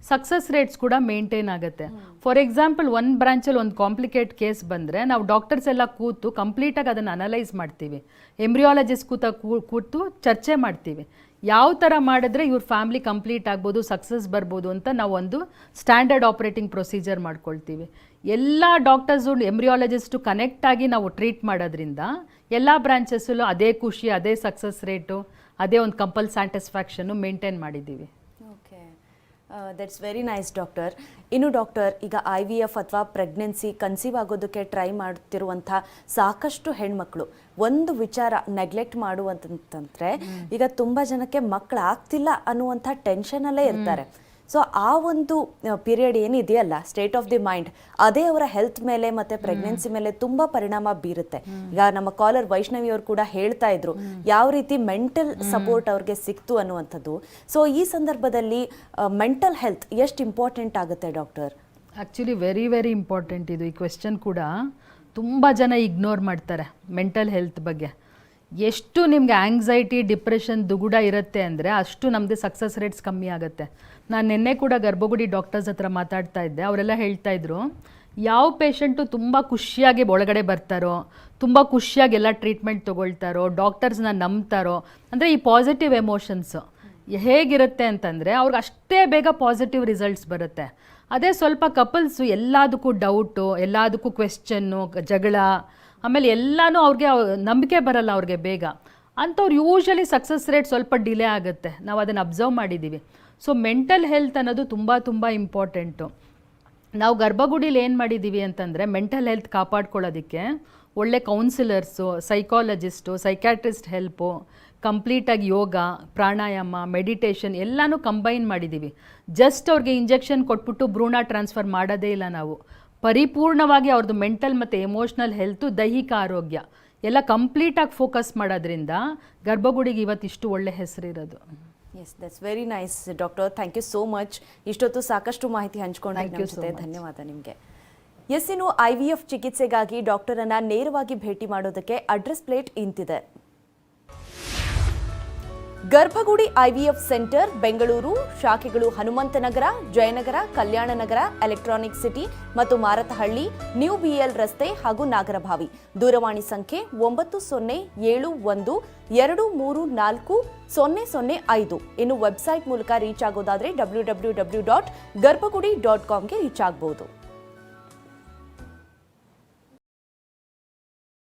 ಸಕ್ಸಸ್ ರೇಟ್ಸ್ ಕೂಡ ಮೇಂಟೈನ್ ಆಗುತ್ತೆ. ಫಾರ್ ಎಕ್ಸಾಂಪಲ್ ಒಂದು ಬ್ರಾಂಚಲ್ಲಿ ಒಂದು ಕಾಂಪ್ಲಿಕೇಟ್ ಕೇಸ್ ಬಂದರೆ ನಾವು ಡಾಕ್ಟರ್ಸ್ ಎಲ್ಲ ಕೂತು ಕಂಪ್ಲೀಟಾಗಿ ಅದನ್ನು ಅನಲೈಸ್ ಮಾಡ್ತೀವಿ. ಎಂಬ್ರಿಯಾಲಜಿಸ್ಟ್ ಕೂತ ಕೂತು ಚರ್ಚೆ ಮಾಡ್ತೀವಿ. ಯಾವ ಥರ ಮಾಡಿದ್ರೆ ಇವ್ರ ಫ್ಯಾಮ್ಲಿ ಕಂಪ್ಲೀಟ್ ಆಗ್ಬೋದು ಸಕ್ಸಸ್ ಬರ್ಬೋದು ಅಂತ ನಾವು ಒಂದು ಸ್ಟ್ಯಾಂಡರ್ಡ್ ಆಪ್ರೇಟಿಂಗ್ ಪ್ರೊಸೀಜರ್ ಮಾಡ್ಕೊಳ್ತೀವಿ. ಎಲ್ಲ ಡಾಕ್ಟರ್ಸು ಎಂಬ್ರಿಯಾಲಜಿಸ್ಟು ಕನೆಕ್ಟ್ ಆಗಿ ನಾವು ಟ್ರೀಟ್ ಮಾಡೋದ್ರಿಂದ ಎಲ್ಲ ಬ್ರಾಂಚಸ್ಸಲ್ಲೂ ಅದೇ ಖುಷಿ, ಅದೇ ಸಕ್ಸಸ್ ರೇಟು ಅದೇ ಒಂದು ಕಂಪಲ್ ಸ್ಯಾಟಿಸ್ಫ್ಯಾಕ್ಷನ್ನು ಮೇಂಟೈನ್ ಮಾಡಿದ್ದೀವಿ. ದಟ್ಸ್ ವೆರಿ ನೈಸ್ ಡಾಕ್ಟರ್ ಇನ್ನು ಡಾಕ್ಟರ್ ಈಗ ಐ ವಿ ಎಫ್ ಅಥವಾ ಪ್ರೆಗ್ನೆನ್ಸಿ ಕನ್ಸೀವ್ ಆಗೋದಕ್ಕೆ ಟ್ರೈ ಮಾಡ್ತಿರುವಂಥ ಸಾಕಷ್ಟು ಹೆಣ್ಮಕ್ಳು. ಒಂದು ವಿಚಾರ ನೆಗ್ಲೆಕ್ಟ್ ಮಾಡುವಂತಂದ್ರೆ ಈಗ ತುಂಬ ಜನಕ್ಕೆ ಮಕ್ಕಳು ಆಗ್ತಿಲ್ಲ ಅನ್ನುವಂಥ ಟೆನ್ಷನಲ್ಲೇ ಇರ್ತಾರೆ. ಸೊ ಆ ಒಂದು ಪೀರಿಯಡ್ ಏನಿದೆಯಲ್ಲ ಸ್ಟೇಟ್ ಆಫ್ ದಿ ಮೈಂಡ್ ಅದೇ ಅವರ ಹೆಲ್ತ್ ಮೇಲೆ ಮತ್ತೆ ಪ್ರೆಗ್ನೆನ್ಸಿ ಮೇಲೆ ತುಂಬಾ ಪರಿಣಾಮ ಬೀರುತ್ತೆ. ಈಗ ನಮ್ಮ ಕಾಲರ್ ವೈಷ್ಣವಿ ಅವರು ಕೂಡ ಹೇಳ್ತಾ ಇದ್ರು ಯಾವ ರೀತಿ ಮೆಂಟಲ್ ಸಪೋರ್ಟ್ ಅವ್ರಿಗೆ ಸಿಕ್ತು ಅನ್ನುವಂಥದ್ದು. ಸೊ ಈ ಸಂದರ್ಭದಲ್ಲಿ ಮೆಂಟಲ್ ಹೆಲ್ತ್ ಎಷ್ಟು ಇಂಪಾರ್ಟೆಂಟ್ ಆಗುತ್ತೆ doctor actually very very important ಇದು. ಈ ಕ್ವೆಶ್ಚನ್ ಕೂಡ ತುಂಬ ಜನ ಇಗ್ನೋರ್ ಮಾಡ್ತಾರೆ ಮೆಂಟಲ್ ಹೆಲ್ತ್ ಬಗ್ಗೆ. ಎಷ್ಟು ನಿಮ್ಗೆ ಆಂಗ್ಸೈಟಿ ಡಿಪ್ರೆಷನ್ ದುಗುಡ ಇರುತ್ತೆ ಅಂದರೆ ಅಷ್ಟು ನಮ್ಮದು ಸಕ್ಸಸ್ ರೇಟ್ಸ್ ಕಮ್ಮಿ ಆಗುತ್ತೆ. ನಾನು ನಿನ್ನೆ ಕೂಡ ಗರ್ಭಗುಡಿ ಡಾಕ್ಟರ್ಸ್ ಹತ್ರ ಮಾತಾಡ್ತಾ ಇದ್ದೆ. ಅವರೆಲ್ಲ ಹೇಳ್ತಾ ಇದ್ರು, ಯಾವ ಪೇಷಂಟು ತುಂಬ ಖುಷಿಯಾಗಿ ಒಳಗಡೆ ಬರ್ತಾರೋ, ತುಂಬ ಖುಷಿಯಾಗಿ ಎಲ್ಲ ಟ್ರೀಟ್ಮೆಂಟ್ ತೊಗೊಳ್ತಾರೋ ಡಾಕ್ಟರ್ಸ್ನ ನಂಬ್ತಾರೋ, ಅಂದರೆ ಈ ಪಾಸಿಟಿವ್ ಎಮೋಷನ್ಸು ಹೇಗಿರುತ್ತೆ ಅಂತಂದರೆ ಅವ್ರಿಗೆ ಅಷ್ಟೇ ಬೇಗ ಪಾಸಿಟಿವ್ ರಿಸಲ್ಟ್ಸ್ ಬರುತ್ತೆ. ಅದೇ ಸ್ವಲ್ಪ ಕಪಲ್ಸು ಎಲ್ಲದಕ್ಕೂ ಡೌಟು ಎಲ್ಲದಕ್ಕೂ ಕ್ವೆಶ್ಚನ್ನು ಜಗಳ, ಆಮೇಲೆ ಎಲ್ಲನೂ ಅವ್ರಿಗೆ ನಂಬಿಕೆ ಬರಲ್ಲ ಅವ್ರಿಗೆ ಬೇಗ. ಅಂಥವ್ರು ಯೂಶ್ವಲಿ ಸಕ್ಸಸ್ ರೇಟ್ ಸ್ವಲ್ಪ ಡಿಲೇ ಆಗುತ್ತೆ. ನಾವು ಅದನ್ನು ಅಬ್ಸರ್ವ್ ಮಾಡಿದ್ದೀವಿ ಸೊ ಮೆಂಟಲ್ ಹೆಲ್ತ್ ಅನ್ನೋದು ತುಂಬ ತುಂಬ ಇಂಪಾರ್ಟೆಂಟು ನಾವು ಗರ್ಭಗುಡಿಲಿ ಏನು ಮಾಡಿದ್ದೀವಿ ಅಂತಂದರೆ ಮೆಂಟಲ್ ಹೆಲ್ತ್ ಕಾಪಾಡ್ಕೊಳ್ಳೋದಕ್ಕೆ ಒಳ್ಳೆ ಕೌನ್ಸಿಲರ್ಸು ಸೈಕಾಲಜಿಸ್ಟು ಸೈಕ್ಯಾಟ್ರಿಸ್ಟ್ ಹೆಲ್ಪು ಕಂಪ್ಲೀಟಾಗಿ ಯೋಗ, ಪ್ರಾಣಾಯಾಮ ಮೆಡಿಟೇಷನ್ ಎಲ್ಲನೂ ಕಂಬೈನ್ ಮಾಡಿದ್ದೀವಿ ಜಸ್ಟ್ ಅವ್ರಿಗೆ ಇಂಜೆಕ್ಷನ್ ಕೊಟ್ಬಿಟ್ಟು ಭ್ರೂಣ ಟ್ರಾನ್ಸ್ಫರ್ ಮಾಡೋದೇ ಇಲ್ಲ ನಾವು. ಪರಿಪೂರ್ಣವಾಗಿ ಅವ್ರದ್ದು ಮೆಂಟಲ್ ಮತ್ತು ಎಮೋಷ್ನಲ್ ಹೆಲ್ತು ದೈಹಿಕ ಆರೋಗ್ಯ ಎಲ್ಲ ಕಂಪ್ಲೀಟಾಗಿ ಫೋಕಸ್ ಮಾಡೋದ್ರಿಂದ ಗರ್ಭಗುಡಿಗೆ ಇವತ್ತಿಷ್ಟು ಒಳ್ಳೆ ಹೆಸರಿರೋದು. Yes that's very nice doctor thank you so much ಇಷ್ಟೊತ್ತು ಸಾಕಷ್ಟು ಮಾಹಿತಿ ಹಂಚ್ಕೊಂಡ್ರೆ ಜೊತೆ. much. ಧನ್ಯವಾದ ನಿಮಗೆ. ಎಸ್ ಇನ್ನು ಐ ವಿ ಎಫ್ ಚಿಕಿತ್ಸೆಗಾಗಿ ಡಾಕ್ಟರನ್ನು ನೇರವಾಗಿ ಭೇಟಿ ಮಾಡೋದಕ್ಕೆ ಅಡ್ರೆಸ್ ಪ್ಲೇಟ್ ಇಂತಿದೆ. ಗರ್ಭಗುಡಿ ಐವಿಎಫ್ ಸೆಂಟರ್, ಬೆಂಗಳೂರು, ಶಾಖೆಗಳು ಹನುಮಂತನಗರ, ಜಯನಗರ ಕಲ್ಯಾಣ ನಗರ ಎಲೆಕ್ಟ್ರಾನಿಕ್ ಸಿಟಿ ಮತ್ತು ಮಾರತಹಳ್ಳಿ, ನ್ಯೂ ಬಿಎಲ್ ರಸ್ತೆ ಹಾಗೂ ನಾಗರಭಾವಿ. ದೂರವಾಣಿ ಸಂಖ್ಯೆ ಒಂಬತ್ತು ಸೊನ್ನೆ ಏಳು ಒಂದು ಎರಡು ಮೂರು ನಾಲ್ಕು ಸೊನ್ನೆ ಸೊನ್ನೆ ಐದು. ಇನ್ನು ವೆಬ್ಸೈಟ್ ಮೂಲಕ reach ಆಗೋದಾದರೆ W W W dot Garbhagudi dot ಕಾಮ್ಗೆ reach ಆಗಬಹುದು